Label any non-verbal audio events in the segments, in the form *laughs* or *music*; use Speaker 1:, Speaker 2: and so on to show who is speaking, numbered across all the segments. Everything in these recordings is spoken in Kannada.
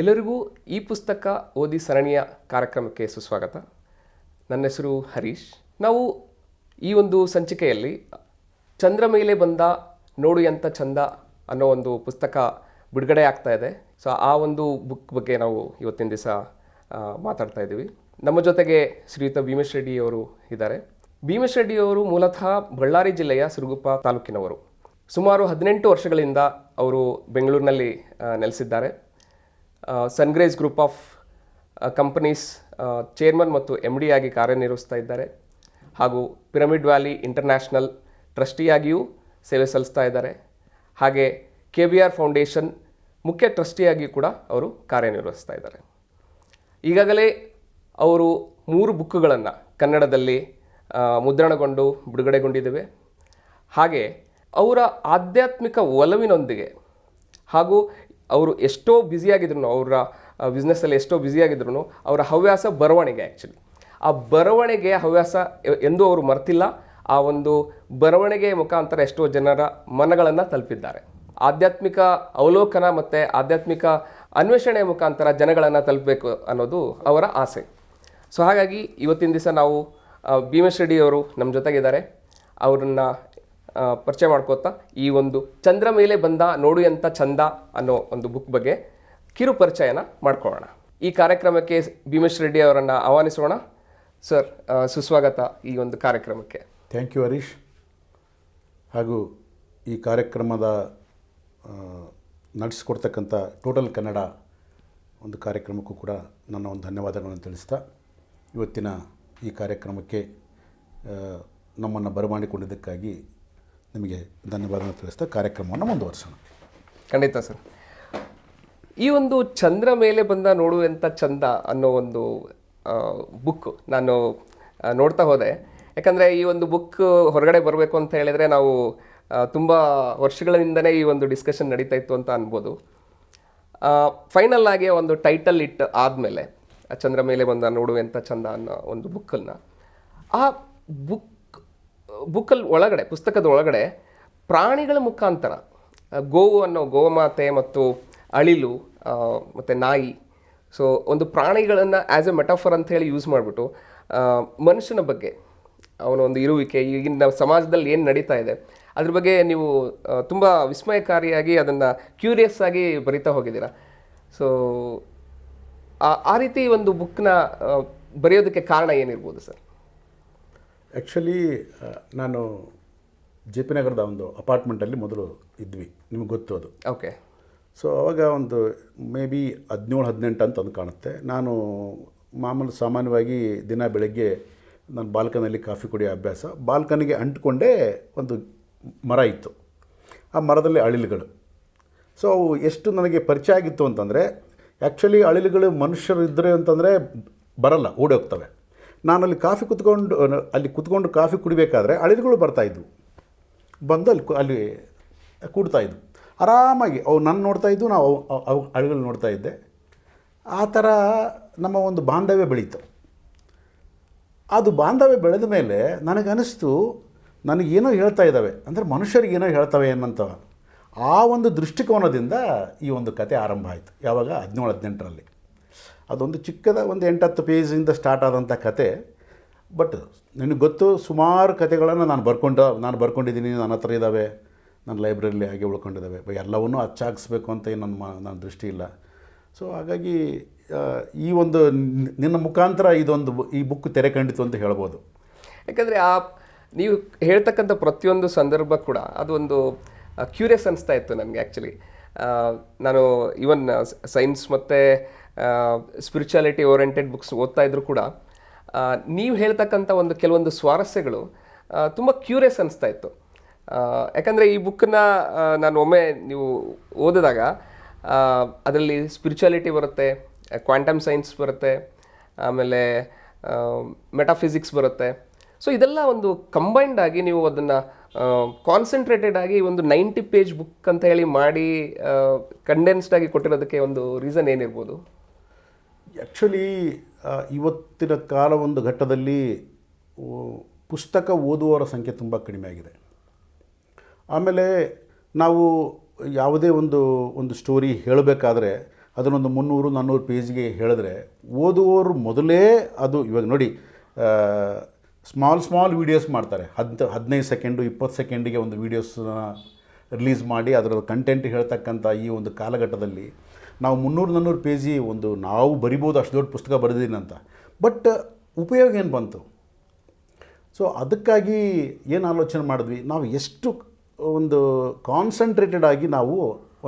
Speaker 1: ಎಲ್ಲರಿಗೂ ಈ ಪುಸ್ತಕ ಓದಿ ಸರಣಿಯ ಕಾರ್ಯಕ್ರಮಕ್ಕೆ ಸುಸ್ವಾಗತ. ನನ್ನ ಹೆಸರು ಹರೀಶ್. ನಾವು ಈ ಒಂದು ಸಂಚಿಕೆಯಲ್ಲಿ ಚಂದ್ರ ಮೇಲೆ ಬಂದ ನೋಡು ಎಂಥ ಚಂದ ಅನ್ನೋ ಒಂದು ಪುಸ್ತಕ ಬಿಡುಗಡೆ ಆಗ್ತಾ ಇದೆ. ಸೊ ಆ ಒಂದು ಬುಕ್ ಬಗ್ಗೆ ನಾವು ಇವತ್ತಿನ ದಿವಸ ಮಾತಾಡ್ತಾ ಇದ್ದೀವಿ. ನಮ್ಮ ಜೊತೆಗೆ ಶ್ರೀಯುತ ಭೀಮೇಶ್ ರೆಡ್ಡಿ ಅವರು ಇದ್ದಾರೆ. ಭೀಮೇಶ್ ರೆಡ್ಡಿ ಅವರು ಮೂಲತಃ ಬಳ್ಳಾರಿ ಜಿಲ್ಲೆಯ ಸುರುಗುಪ್ಪ ತಾಲೂಕಿನವರು. ಸುಮಾರು ಹದಿನೆಂಟು ವರ್ಷಗಳಿಂದ ಅವರು ಬೆಂಗಳೂರಿನಲ್ಲಿ ನೆಲೆಸಿದ್ದಾರೆ. Sungrace group of companies chairman ಮತ್ತು ಎಂ ಡಿ ಆಗಿ ಕಾರ್ಯನಿರ್ವಹಿಸ್ತಾ ಇದ್ದಾರೆ. ಹಾಗೂ ಪಿರಮಿಡ್ ವ್ಯಾಲಿ ಇಂಟರ್ನ್ಯಾಷನಲ್ ಟ್ರಸ್ಟಿಯಾಗಿಯೂ ಸೇವೆ ಸಲ್ಲಿಸ್ತಾ ಇದ್ದಾರೆ. ಹಾಗೆ ಕೆ ವಿ ಆರ್ ಫೌಂಡೇಶನ್ ಮುಖ್ಯ ಟ್ರಸ್ಟಿಯಾಗಿ ಕೂಡ ಅವರು ಕಾರ್ಯನಿರ್ವಹಿಸ್ತಾ ಇದ್ದಾರೆ. ಈಗಾಗಲೇ ಅವರು ಮೂರು ಬುಕ್ಕುಗಳನ್ನು ಕನ್ನಡದಲ್ಲಿ ಮುದ್ರಣಗೊಂಡು ಬಿಡುಗಡೆಗೊಂಡಿದ್ದೇವೆ. ಹಾಗೆ ಅವರ ಆಧ್ಯಾತ್ಮಿಕ ಒಲವಿನೊಂದಿಗೆ ಹಾಗೂ ಅವರು ಎಷ್ಟೋ ಬ್ಯುಸಿಯಾಗಿದ್ರು ಅವರ ಬಿಸ್ನೆಸ್ಸಲ್ಲಿ ಎಷ್ಟೋ ಬ್ಯುಸಿಯಾಗಿದ್ರು ಅವರ ಹವ್ಯಾಸ ಬರವಣಿಗೆ ಆ್ಯಕ್ಚುಲಿ ಆ ಬರವಣಿಗೆ ಹವ್ಯಾಸ ಎಂದೂ ಅವರು ಮರ್ತಿಲ್ಲ. ಆ ಒಂದು ಬರವಣಿಗೆ ಮುಖಾಂತರ ಎಷ್ಟೋ ಜನರ ಮನಗಳನ್ನು ತಲುಪಿದ್ದಾರೆ. ಆಧ್ಯಾತ್ಮಿಕ ಅವಲೋಕನ ಮತ್ತು ಆಧ್ಯಾತ್ಮಿಕ ಅನ್ವೇಷಣೆಯ ಮುಖಾಂತರ ಜನಗಳನ್ನು ತಲುಪಬೇಕು ಅನ್ನೋದು ಅವರ ಆಸೆ. ಸೊ ಹಾಗಾಗಿ ಇವತ್ತಿನ ದಿವಸ ನಾವು ಆ, ಭೀಮೇಶ್ ರೆಡ್ಡಿ ಅವರು ನಮ್ಮ ಜೊತೆಗಿದ್ದಾರೆ. ಅವರನ್ನು ಪರಿಚಯ ಮಾಡ್ಕೋತಾ, ಈ ಒಂದು ಚಂದ್ರ ಮೇಲೆ ಬಂದ ನೋಡು ಎಂಥ ಚಂದ ಅನ್ನೋ ಒಂದು ಬುಕ್ ಬಗ್ಗೆ ಕಿರು ಪರಿಚಯನ ಮಾಡ್ಕೊಳ್ಳೋಣ. ಈ ಕಾರ್ಯಕ್ರಮಕ್ಕೆ ಭೀಮೇಶ್ ರೆಡ್ಡಿ ಅವರನ್ನು ಆಹ್ವಾನಿಸೋಣ. ಸರ್ ಸುಸ್ವಾಗತ ಈ ಒಂದು ಕಾರ್ಯಕ್ರಮಕ್ಕೆ.
Speaker 2: ಥ್ಯಾಂಕ್ ಯು ಹರೀಶ್ ಹಾಗೂ ಈ ಕಾರ್ಯಕ್ರಮದ ನಡೆಸ್ಕೊಡ್ತಕ್ಕಂಥ ಟೋಟಲ್ ಕನ್ನಡ ಒಂದು ಕಾರ್ಯಕ್ರಮಕ್ಕೂ ಕೂಡ ನನ್ನ ಒಂದು ಧನ್ಯವಾದಗಳನ್ನು ತಿಳಿಸ್ತಾ, ಇವತ್ತಿನ ಈ ಕಾರ್ಯಕ್ರಮಕ್ಕೆ ನಮ್ಮನ್ನು ಬರಮಾಡಿಕೊಂಡಿದ್ದಕ್ಕಾಗಿ ನಿಮಗೆ ಧನ್ಯವಾದ ತಿಳಿಸ್ತಾ ಕಾರ್ಯಕ್ರಮವನ್ನು ಮುಂದುವರಿಸೋಣ.
Speaker 1: ಖಂಡಿತ ಸರ್. ಈ ಒಂದು ಚಂದ್ರ ಮೇಲೆ ಬಂದ ನೋಡುವಂಥ ಚಂದ ಅನ್ನೋ ಒಂದು ಬುಕ್ ನಾನು ನೋಡ್ತಾ ಹೋದೆ. ಯಾಕಂದರೆ ಈ ಒಂದು ಬುಕ್ ಹೊರಗಡೆ ಬರಬೇಕು ಅಂತ ಹೇಳಿದರೆ ನಾವು ತುಂಬ ವರ್ಷಗಳಿಂದನೇ ಈ ಒಂದು ಡಿಸ್ಕಷನ್ ನಡೀತಾ ಇತ್ತು ಅಂತ ಅನ್ಬೋದು. ಫೈನಲ್ ಆಗಿ ಒಂದು ಟೈಟಲ್ ಇಟ್ ಆದಮೇಲೆ ಚಂದ್ರ ಮೇಲೆ ಬಂದ ನೋಡುವಂಥ ಚಂದ ಅನ್ನೋ ಒಂದು ಬುಕ್ಕನ್ನು ಆ ಬುಕ್ ಬುಕ್ಕಲ್ಲಿ ಒಳಗಡೆ, ಪುಸ್ತಕದ ಒಳಗಡೆ ಪ್ರಾಣಿಗಳ ಮುಖಾಂತರ ಗೋವು ಅನ್ನೋ ಗೋಮಾತೆ ಮತ್ತು ಅಳಿಲು ಮತ್ತು ನಾಯಿ, ಸೊ ಒಂದು ಪ್ರಾಣಿಗಳನ್ನು ಆ್ಯಸ್ ಎ ಮೆಟಾಫರ್ ಅಂತ ಹೇಳಿ ಯೂಸ್ ಮಾಡಿಬಿಟ್ಟು ಮನುಷ್ಯನ ಬಗ್ಗೆ, ಅವನ ಒಂದು ಇರುವಿಕೆ, ಈಗಿನ ಸಮಾಜದಲ್ಲಿ ಏನು ನಡೀತಾ ಇದೆ, ಅದ್ರ ಬಗ್ಗೆ ನೀವು ತುಂಬ ವಿಸ್ಮಯಕಾರಿಯಾಗಿ ಅದನ್ನು ಕ್ಯೂರಿಯಸ್ ಆಗಿ ಬರಿತಾ ಹೋಗಿದ್ದೀರ. ಸೊ ಆ ರೀತಿ ಒಂದು ಬುಕ್ನ ಬರೆಯೋದಕ್ಕೆ ಕಾರಣ ಏನಿರ್ಬೋದು ಸರ್?
Speaker 2: ಆ್ಯಕ್ಚುಲಿ ನಾನು ಜೆ ಪಿ ನಗರದ ಒಂದು ಅಪಾರ್ಟ್ಮೆಂಟಲ್ಲಿ ಮೊದಲು ಇದ್ವಿ. ನಿಮಗೆ ಗೊತ್ತು ಅದು.
Speaker 1: ಓಕೆ
Speaker 2: ಸೊ ಅವಾಗ ಒಂದು ಮೇ ಬಿ ಹದಿನೇಳು ಹದಿನೆಂಟು ಅಂತ ಒಂದು ಕಾಣುತ್ತೆ. ನಾನು ಮಾಮೂಲು ಸಾಮಾನ್ಯವಾಗಿ ದಿನ ಬೆಳಗ್ಗೆ ನಾನು ಬಾಲ್ಕನಲ್ಲಿ ಕಾಫಿ ಕುಡಿಯೋ ಅಭ್ಯಾಸ. ಬಾಲ್ಕನಿಗೆ ಅಂಟ್ಕೊಂಡೇ ಒಂದು ಮರ ಇತ್ತು. ಆ ಮರದಲ್ಲಿ ಅಳಿಲುಗಳು. ಸೊ ಅವು ಎಷ್ಟು ನನಗೆ ಪರಿಚಯ ಆಗಿತ್ತು ಅಂತಂದರೆ ಆ್ಯಕ್ಚುಲಿ ಅಳಿಲುಗಳು ಮನುಷ್ಯರು ಇದ್ದರೆ ಅಂತಂದರೆ ಬರಲ್ಲ ಓಡೋಗ್ತವೆ. ನಾನು ಅಲ್ಲಿ ಕಾಫಿ ಕುತ್ಕೊಂಡು ಅಲ್ಲಿ ಕುತ್ಕೊಂಡು ಕಾಫಿ ಕುಡಿಬೇಕಾದ್ರೆ ಅಳಿಲುಗಳು ಬರ್ತಾಯಿದ್ವು ಬಂದು ಅಲ್ಲಿ ಅಲ್ಲಿ ಕೂಡ್ತಾಯಿದ್ವು ಆರಾಮಾಗಿ ಅವು ನನ್ನ ನೋಡ್ತಾಯಿದ್ದು ನಾವು ಅವು- ಅಳಿಗಳು ನೋಡ್ತಾ ಇದ್ದೆ. ಆ ಥರ ನಮ್ಮ ಒಂದು ಬಾಂಧವ್ಯ ಬೆಳೀತು. ಅದು ಬಾಂಧವ್ಯ ಬೆಳೆದ ಮೇಲೆ ನನಗನ್ನಿಸ್ತು, ನನಗೇನೋ ಹೇಳ್ತಾ ಇದ್ದಾವೆ. ಅಂದರೆ ಮನುಷ್ಯರಿಗೆ ಏನೋ ಹೇಳ್ತವೆ ಅನ್ನಂತ ಆ ಒಂದು ದೃಷ್ಟಿಕೋನದಿಂದ ಈ ಒಂದು ಕತೆ ಆರಂಭ ಆಯಿತು. ಯಾವಾಗ? ಹದಿನೇಳು, ಹದಿನೆಂಟರಲ್ಲಿ. ಅದೊಂದು ಚಿಕ್ಕದ ಒಂದು ಎಂಟತ್ತು ಪೇಜಿಂದ ಸ್ಟಾರ್ಟ್ ಆದಂಥ ಕತೆ. ಬಟ್ ನಿನಗೆ ಗೊತ್ತು, ಸುಮಾರು ಕತೆಗಳನ್ನು ನಾನು ಬರ್ಕೊಂಡು, ನಾನು ಬರ್ಕೊಂಡಿದ್ದೀನಿ, ನನ್ನ ಹತ್ರ ಇದ್ದಾವೆ ನನ್ನ ಲೈಬ್ರರಿಲಿ ಹಾಗೆ ಉಳ್ಕೊಂಡಿದ್ದಾವೆ ಎಲ್ಲವನ್ನೂ ಅಚ್ಚಾಗಿಸ್ಬೇಕು ಅಂತ ಏನು ನನ್ನ ನನ್ನ ದೃಷ್ಟಿ ಇಲ್ಲ. ಸೊ ಹಾಗಾಗಿ ಈ ಒಂದು ನಿನ್ನ ಮುಖಾಂತರ ಇದೊಂದು ಈ ಬುಕ್ ತೆರೆ ಕಂಡಿತು ಅಂತ ಹೇಳ್ಬೋದು.
Speaker 1: ಯಾಕಂದರೆ ಆ, ನೀವು ಹೇಳ್ತಕ್ಕಂಥ ಪ್ರತಿಯೊಂದು ಸಂದರ್ಭ ಕೂಡ ಅದೊಂದು ಕ್ಯೂರಿಯಸ್ ಅನಿಸ್ತಾ ಇತ್ತು ನನಗೆ ಆ್ಯಕ್ಚುಲಿ ನಾನು ಇವನ್ ಸೈನ್ಸ್ ಮತ್ತು ಸ್ಪಿರಿಚುಯಾಲಿಟಿ ಓರಿಯೆಂಟೆಡ್ ಬುಕ್ಸ್ ಓದ್ತಾ ಇದ್ರು ಕೂಡ ನೀವು ಹೇಳ್ತಕ್ಕಂಥ ಒಂದು ಕೆಲವೊಂದು ಸ್ವಾರಸ್ಯಗಳು ತುಂಬ ಕ್ಯೂರಿಯಸ್ ಅನಿಸ್ತಾ ಇತ್ತು. ಯಾಕಂದರೆ ಈ ಬುಕ್ಕನ್ನ ನಾನು ಒಮ್ಮೆ ನೀವು ಓದಿದಾಗ ಅದರಲ್ಲಿ ಸ್ಪಿರಿಚುಯಾಲಿಟಿ ಬರುತ್ತೆ ಕ್ವಾಂಟಮ್ ಸೈನ್ಸ್ ಬರುತ್ತೆ, ಆಮೇಲೆ ಮೆಟಾಫಿಸಿಕ್ಸ್ ಬರುತ್ತೆ. ಸೊ ಇದೆಲ್ಲ ಒಂದು ಕಂಬೈನ್ಡ್ ಆಗಿ ನೀವು ಅದನ್ನು ಕಾನ್ಸಂಟ್ರೇಟೆಡ್ ಆಗಿ ಒಂದು ನೈಂಟಿ ಪೇಜ್ ಬುಕ್ ಅಂತ ಹೇಳಿ ಮಾಡಿ ಕಂಡೆನ್ಸ್ಡ್ ಆಗಿ ಕೊಟ್ಟಿರೋದಕ್ಕೆ ಒಂದು ರೀಸನ್ ಏನಿರ್ಬೋದು?
Speaker 2: ಆ್ಯಕ್ಚುಲಿ ಇವತ್ತಿನ ಕಾಲ ಒಂದು ಘಟ್ಟದಲ್ಲಿ ಪುಸ್ತಕ ಓದುವವರ ಸಂಖ್ಯೆ ತುಂಬ ಕಡಿಮೆ ಆಗಿದೆ. ಆಮೇಲೆ ನಾವು ಯಾವುದೇ ಒಂದು ಒಂದು ಸ್ಟೋರಿ ಹೇಳಬೇಕಾದ್ರೆ, ಅದನ್ನೊಂದು ಮುನ್ನೂರು ನಾನ್ನೂರು ಪೇಜ್ಗೆ ಹೇಳಿದ್ರೆ, ಓದುವವರು ಮೊದಲೇ ಅದು ಇವಾಗ ನೋಡಿ ಸ್ಮಾಲ್ ಸ್ಮಾಲ್ ವೀಡಿಯೋಸ್ ಮಾಡ್ತಾರೆ. ಹದ್, ಹದಿನೈದು ಸೆಕೆಂಡು, ಇಪ್ಪತ್ತು ಸೆಕೆಂಡಿಗೆ ಒಂದು ವೀಡಿಯೋಸ್ನ ರಿಲೀಸ್ ಮಾಡಿ ಅದರ ಕಂಟೆಂಟ್ ಹೇಳ್ತಕ್ಕಂಥ ಈ ಒಂದು ಕಾಲಘಟ್ಟದಲ್ಲಿ ನಾವು ಮುನ್ನೂರು ನಾನ್ನೂರು ಪೇಜಿ ಒಂದು ನಾವು ಬರಿಬೋದು ಅಷ್ಟು ದೊಡ್ಡ ಪುಸ್ತಕ ಬರೆದಿದ್ದೀನಿ ಅಂತ. ಬಟ್ ಉಪಯೋಗ ಏನು ಬಂತು? ಸೊ ಅದಕ್ಕಾಗಿ ಏನು ಆಲೋಚನೆ ಮಾಡಿದ್ವಿ? ನಾವು ಎಷ್ಟು ಒಂದು ಕಾನ್ಸಂಟ್ರೇಟೆಡ್ ಆಗಿ ನಾವು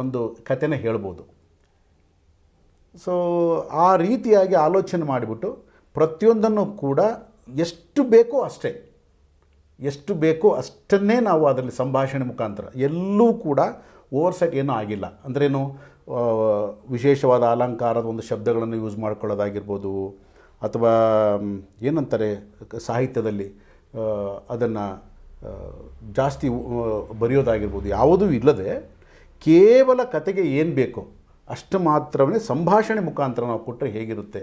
Speaker 2: ಒಂದು ಕಥೆನ ಹೇಳ್ಬೋದು. ಸೊ ಆ ರೀತಿಯಾಗಿ ಆಲೋಚನೆ ಮಾಡಿಬಿಟ್ಟು ಪ್ರತಿಯೊಂದನ್ನು ಕೂಡ ಎಷ್ಟು ಬೇಕೋ ಅಷ್ಟೇ, ಎಷ್ಟು ಬೇಕೋ ಅಷ್ಟನ್ನೇ ನಾವು ಅದರಲ್ಲಿ ಸಂಭಾಷಣೆ ಮುಖಾಂತರ ಎಲ್ಲೂ ಕೂಡ ಓವರ್ಸೆಟ್ ಏನೂ ಆಗಿಲ್ಲ. ಅಂದ್ರೇನು? ವಿಶೇಷವಾದ ಅಲಂಕಾರದ ಒಂದು ಶಬ್ದಗಳನ್ನು ಯೂಸ್ ಮಾಡ್ಕೊಳ್ಳೋದಾಗಿರ್ಬೋದು, ಅಥವಾ ಏನಂತಾರೆ, ಸಾಹಿತ್ಯದಲ್ಲಿ ಅದನ್ನು ಜಾಸ್ತಿ ಬರೆಯೋದಾಗಿರ್ಬೋದು. ಯಾವುದೂ ಇಲ್ಲದೆ ಕೇವಲ ಕತೆಗೆ ಏನು ಬೇಕೋ ಅಷ್ಟು ಮಾತ್ರವೇ ಸಂಭಾಷಣೆ ಮುಖಾಂತರ ನಾವು ಕೊಟ್ಟರೆ ಹೇಗಿರುತ್ತೆ.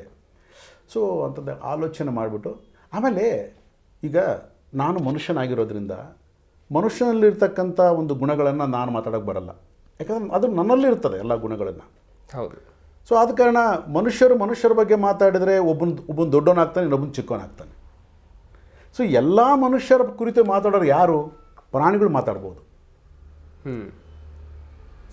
Speaker 2: ಸೊ ಅಂಥದ್ದು ಆಲೋಚನೆ ಮಾಡಿಬಿಟ್ಟು, ಆಮೇಲೆ ಈಗ ನಾನು ಮನುಷ್ಯನಾಗಿರೋದ್ರಿಂದ ಮನುಷ್ಯನಲ್ಲಿರ್ತಕ್ಕಂಥ ಒಂದು ಗುಣಗಳನ್ನು ನಾನು ಮಾತಾಡೋಕ್ಕೆ ಬರಲ್ಲ. ಯಾಕಂದ್ರೆ ಅದು ನನ್ನಲ್ಲಿರ್ತದೆ ಎಲ್ಲ ಗುಣಗಳನ್ನು.
Speaker 1: ಹೌದು.
Speaker 2: ಸೊ ಆದ ಕಾರಣ ಮನುಷ್ಯರು ಮನುಷ್ಯರ ಬಗ್ಗೆ ಮಾತಾಡಿದರೆ ಒಬ್ಬನ ಒಬ್ಬನ ದೊಡ್ಡವನಾಗ್ತಾನೆ ಇನ್ನೊಬ್ಬನ ಚಿಕ್ಕವನಾಗ್ತಾನೆ. ಸೊ ಎಲ್ಲ ಮನುಷ್ಯರ ಕುರಿತು ಮಾತಾಡೋರು ಯಾರು? ಪ್ರಾಣಿಗಳು ಮಾತಾಡ್ಬೋದು.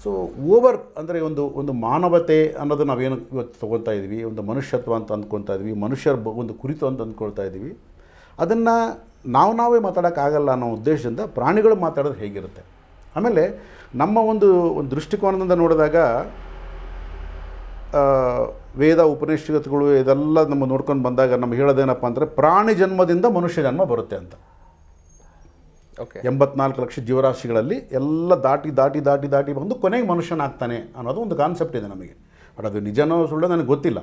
Speaker 2: ಸೊ ಓವರ್ ಅಂದರೆ ಒಂದು ಒಂದು ಮಾನವತೆ ಅನ್ನೋದು ನಾವೇನು ಇವತ್ತು ತೊಗೊಳ್ತಾ ಇದ್ದೀವಿ ಒಂದು ಮನುಷ್ಯತ್ವ ಅಂತ ಅಂದ್ಕೊತಾ ಇದ್ವಿ ಮನುಷ್ಯರ ಬ- ಒಂದು ಕುರಿತು ಅಂತ ಅಂದ್ಕೊಳ್ತಾ ಇದ್ದೀವಿ ಅದನ್ನು ನಾವು ನಾವೇ ಮಾತಾಡೋಕ್ಕಾಗಲ್ಲ ಅನ್ನೋ ಉದ್ದೇಶದಿಂದ ಪ್ರಾಣಿಗಳು ಮಾತಾಡೋದು ಹೇಗಿರುತ್ತೆ? ಆಮೇಲೆ ನಮ್ಮ ಒಂದು ಒಂದು ದೃಷ್ಟಿಕೋನದಿಂದ ನೋಡಿದಾಗ ವೇದ ಉಪನಿಷತ್ತುಗಳು ಇದೆಲ್ಲ ನಮ್ಮ ನೋಡ್ಕೊಂಡು ಬಂದಾಗ ನಮ್ಗೆ ಹೇಳೋದೇನಪ್ಪ ಅಂದರೆ ಪ್ರಾಣಿ ಜನ್ಮದಿಂದ ಮನುಷ್ಯ ಜನ್ಮ ಬರುತ್ತೆ ಅಂತ.
Speaker 1: ಓಕೆ
Speaker 2: ಎಂಬತ್ನಾಲ್ಕು ಲಕ್ಷ ಜೀವರಾಶಿಗಳಲ್ಲಿ ಎಲ್ಲ ದಾಟಿ ದಾಟಿ ದಾಟಿ ದಾಟಿ ಬಂದು ಕೊನೆಗೆ ಮನುಷ್ಯನಾಗ್ತಾನೆ ಅನ್ನೋದು ಒಂದು ಕಾನ್ಸೆಪ್ಟ್ ಇದೆ ನಮಗೆ. ಬಟ್ ಅದು ನಿಜನೋ ಸುಳ್ಳು ನನಗೆ ಗೊತ್ತಿಲ್ಲ.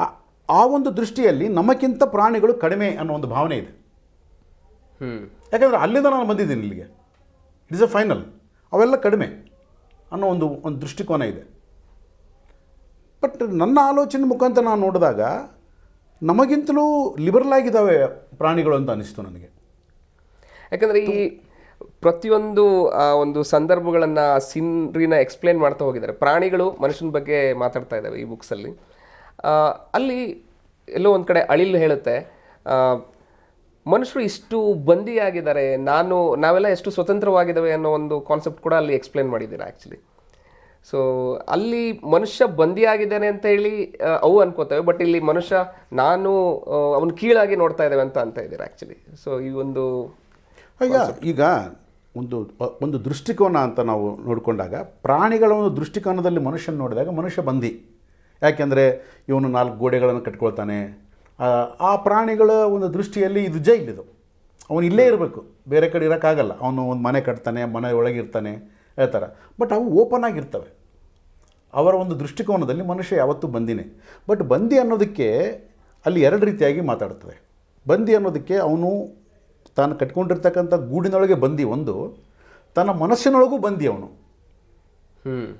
Speaker 2: ಆ- ಆ ಒಂದು ದೃಷ್ಟಿಯಲ್ಲಿ ನಮಗಿಂತ ಪ್ರಾಣಿಗಳು ಕಡಿಮೆ ಅನ್ನೋ ಒಂದು ಭಾವನೆ ಇದೆ. ಯಾಕಂದರೆ ಅಲ್ಲಿಂದ ನಾನು ಬಂದಿದ್ದೀನಿ ಇಲ್ಲಿಗೆ. ಇಟ್ ಇಸ್ ಅ ಫೈನಲ್ ಅವೆಲ್ಲ ಕಡಿಮೆ ಅನ್ನೋ ಒಂದು ಒಂದು ದೃಷ್ಟಿಕೋನ ಇದೆ. ಬಟ್ ನನ್ನ ಆಲೋಚನೆ ಮುಖಾಂತರ ನಾನು ನೋಡಿದಾಗ ನಮಗಿಂತಲೂ ಲಿಬರಲ್ ಆಗಿದ್ದಾವೆ ಪ್ರಾಣಿಗಳು ಅಂತ ಅನಿಸ್ತು ನನಗೆ.
Speaker 1: ಯಾಕಂದರೆ ಈ ಪ್ರತಿಯೊಂದು ಒಂದು ಸಂದರ್ಭಗಳನ್ನು ಸಿನ್ರಿನ ಎಕ್ಸ್ಪ್ಲೇನ್ ಮಾಡ್ತಾ ಹೋಗಿದ್ದಾರೆ. ಪ್ರಾಣಿಗಳು ಮನುಷ್ಯನ ಬಗ್ಗೆ ಮಾತಾಡ್ತಾ ಇದ್ದಾವೆ ಈ ಬುಕ್ಸಲ್ಲಿ ಅಲ್ಲಿ. ಎಲ್ಲೋ ಒಂದು ಕಡೆ ಅಳಿಲು ಹೇಳುತ್ತೆ ಮನುಷ್ಯರು ಇಷ್ಟು ಬಂದಿಯಾಗಿದ್ದಾರೆ ನಾನು ನಾವೆಲ್ಲ ಎಷ್ಟು ಸ್ವತಂತ್ರವಾಗಿದ್ದಾವೆ ಅನ್ನೋ ಒಂದು ಕಾನ್ಸೆಪ್ಟ್ ಕೂಡ ಅಲ್ಲಿ ಎಕ್ಸ್ಪ್ಲೇನ್ ಮಾಡಿದ್ದೀರಾ ಆ್ಯಕ್ಚುಲಿ ಸೊ ಅಲ್ಲಿ ಮನುಷ್ಯ ಬಂದಿಯಾಗಿದ್ದಾನೆ ಅಂತ ಹೇಳಿ ಅವು ಅನ್ಕೋತೇವೆ ಬಟ್ ಇಲ್ಲಿ ಮನುಷ್ಯ ನಾನು ಅವನು ಕೀಳಾಗಿ ನೋಡ್ತಾ ಇದ್ದೇವೆ ಅಂತ ಅಂತ ಇದ್ದೀರಾ ಆ್ಯಕ್ಚುಲಿ ಸೊ ಈ ಒಂದು
Speaker 2: ಅಯ್ಯ ಈಗ ಒಂದು ಒಂದು ದೃಷ್ಟಿಕೋನ ಅಂತ ನಾವು ನೋಡಿಕೊಂಡಾಗ ಪ್ರಾಣಿಗಳ ಒಂದು ದೃಷ್ಟಿಕೋನದಲ್ಲಿ ಮನುಷ್ಯನ ನೋಡಿದಾಗ ಮನುಷ್ಯ ಬಂದಿ. ಯಾಕೆಂದರೆ ಇವನು ನಾಲ್ಕು ಗೋಡೆಗಳನ್ನು ಕಟ್ಕೊಳ್ತಾನೆ ಆ, ಪ್ರಾಣಿಗಳ ಒಂದು ದೃಷ್ಟಿಯಲ್ಲಿ ಇದು ಜೈಲ್ ಇದು. ಅವನು ಇಲ್ಲೇ ಇರಬೇಕು. ಬೇರೆ ಕಡೆ ಇರೋಕ್ಕಾಗಲ್ಲ. ಅವನು ಒಂದು ಮನೆ ಕಟ್ತಾನೆ ಮನೆ ಒಳಗಿರ್ತಾನೆ ಹೇಳ್ತಾರೆ ಬಟ್ ಅವು ಓಪನ್ ಆಗಿರ್ತವೆ. ಅವರ ಒಂದು ದೃಷ್ಟಿಕೋನದಲ್ಲಿ ಮನುಷ್ಯ ಯಾವತ್ತೂ ಬಂದಿನೇ. ಬಟ್ ಬಂದಿ ಅನ್ನೋದಕ್ಕೆ ಅಲ್ಲಿ ಎರಡು ರೀತಿಯಾಗಿ ಮಾತಾಡ್ತದೆ ಬಂದಿ ಅನ್ನೋದಕ್ಕೆ ಅವನು ತಾನು ಕಟ್ಕೊಂಡಿರ್ತಕ್ಕಂಥ ಗೂಡಿನೊಳಗೆ ಬಂದಿ ಒಂದು. ತನ್ನ ಮನಸ್ಸಿನೊಳಗೂ ಬಂದಿ ಅವನು.
Speaker 1: ಹ್ಮ್.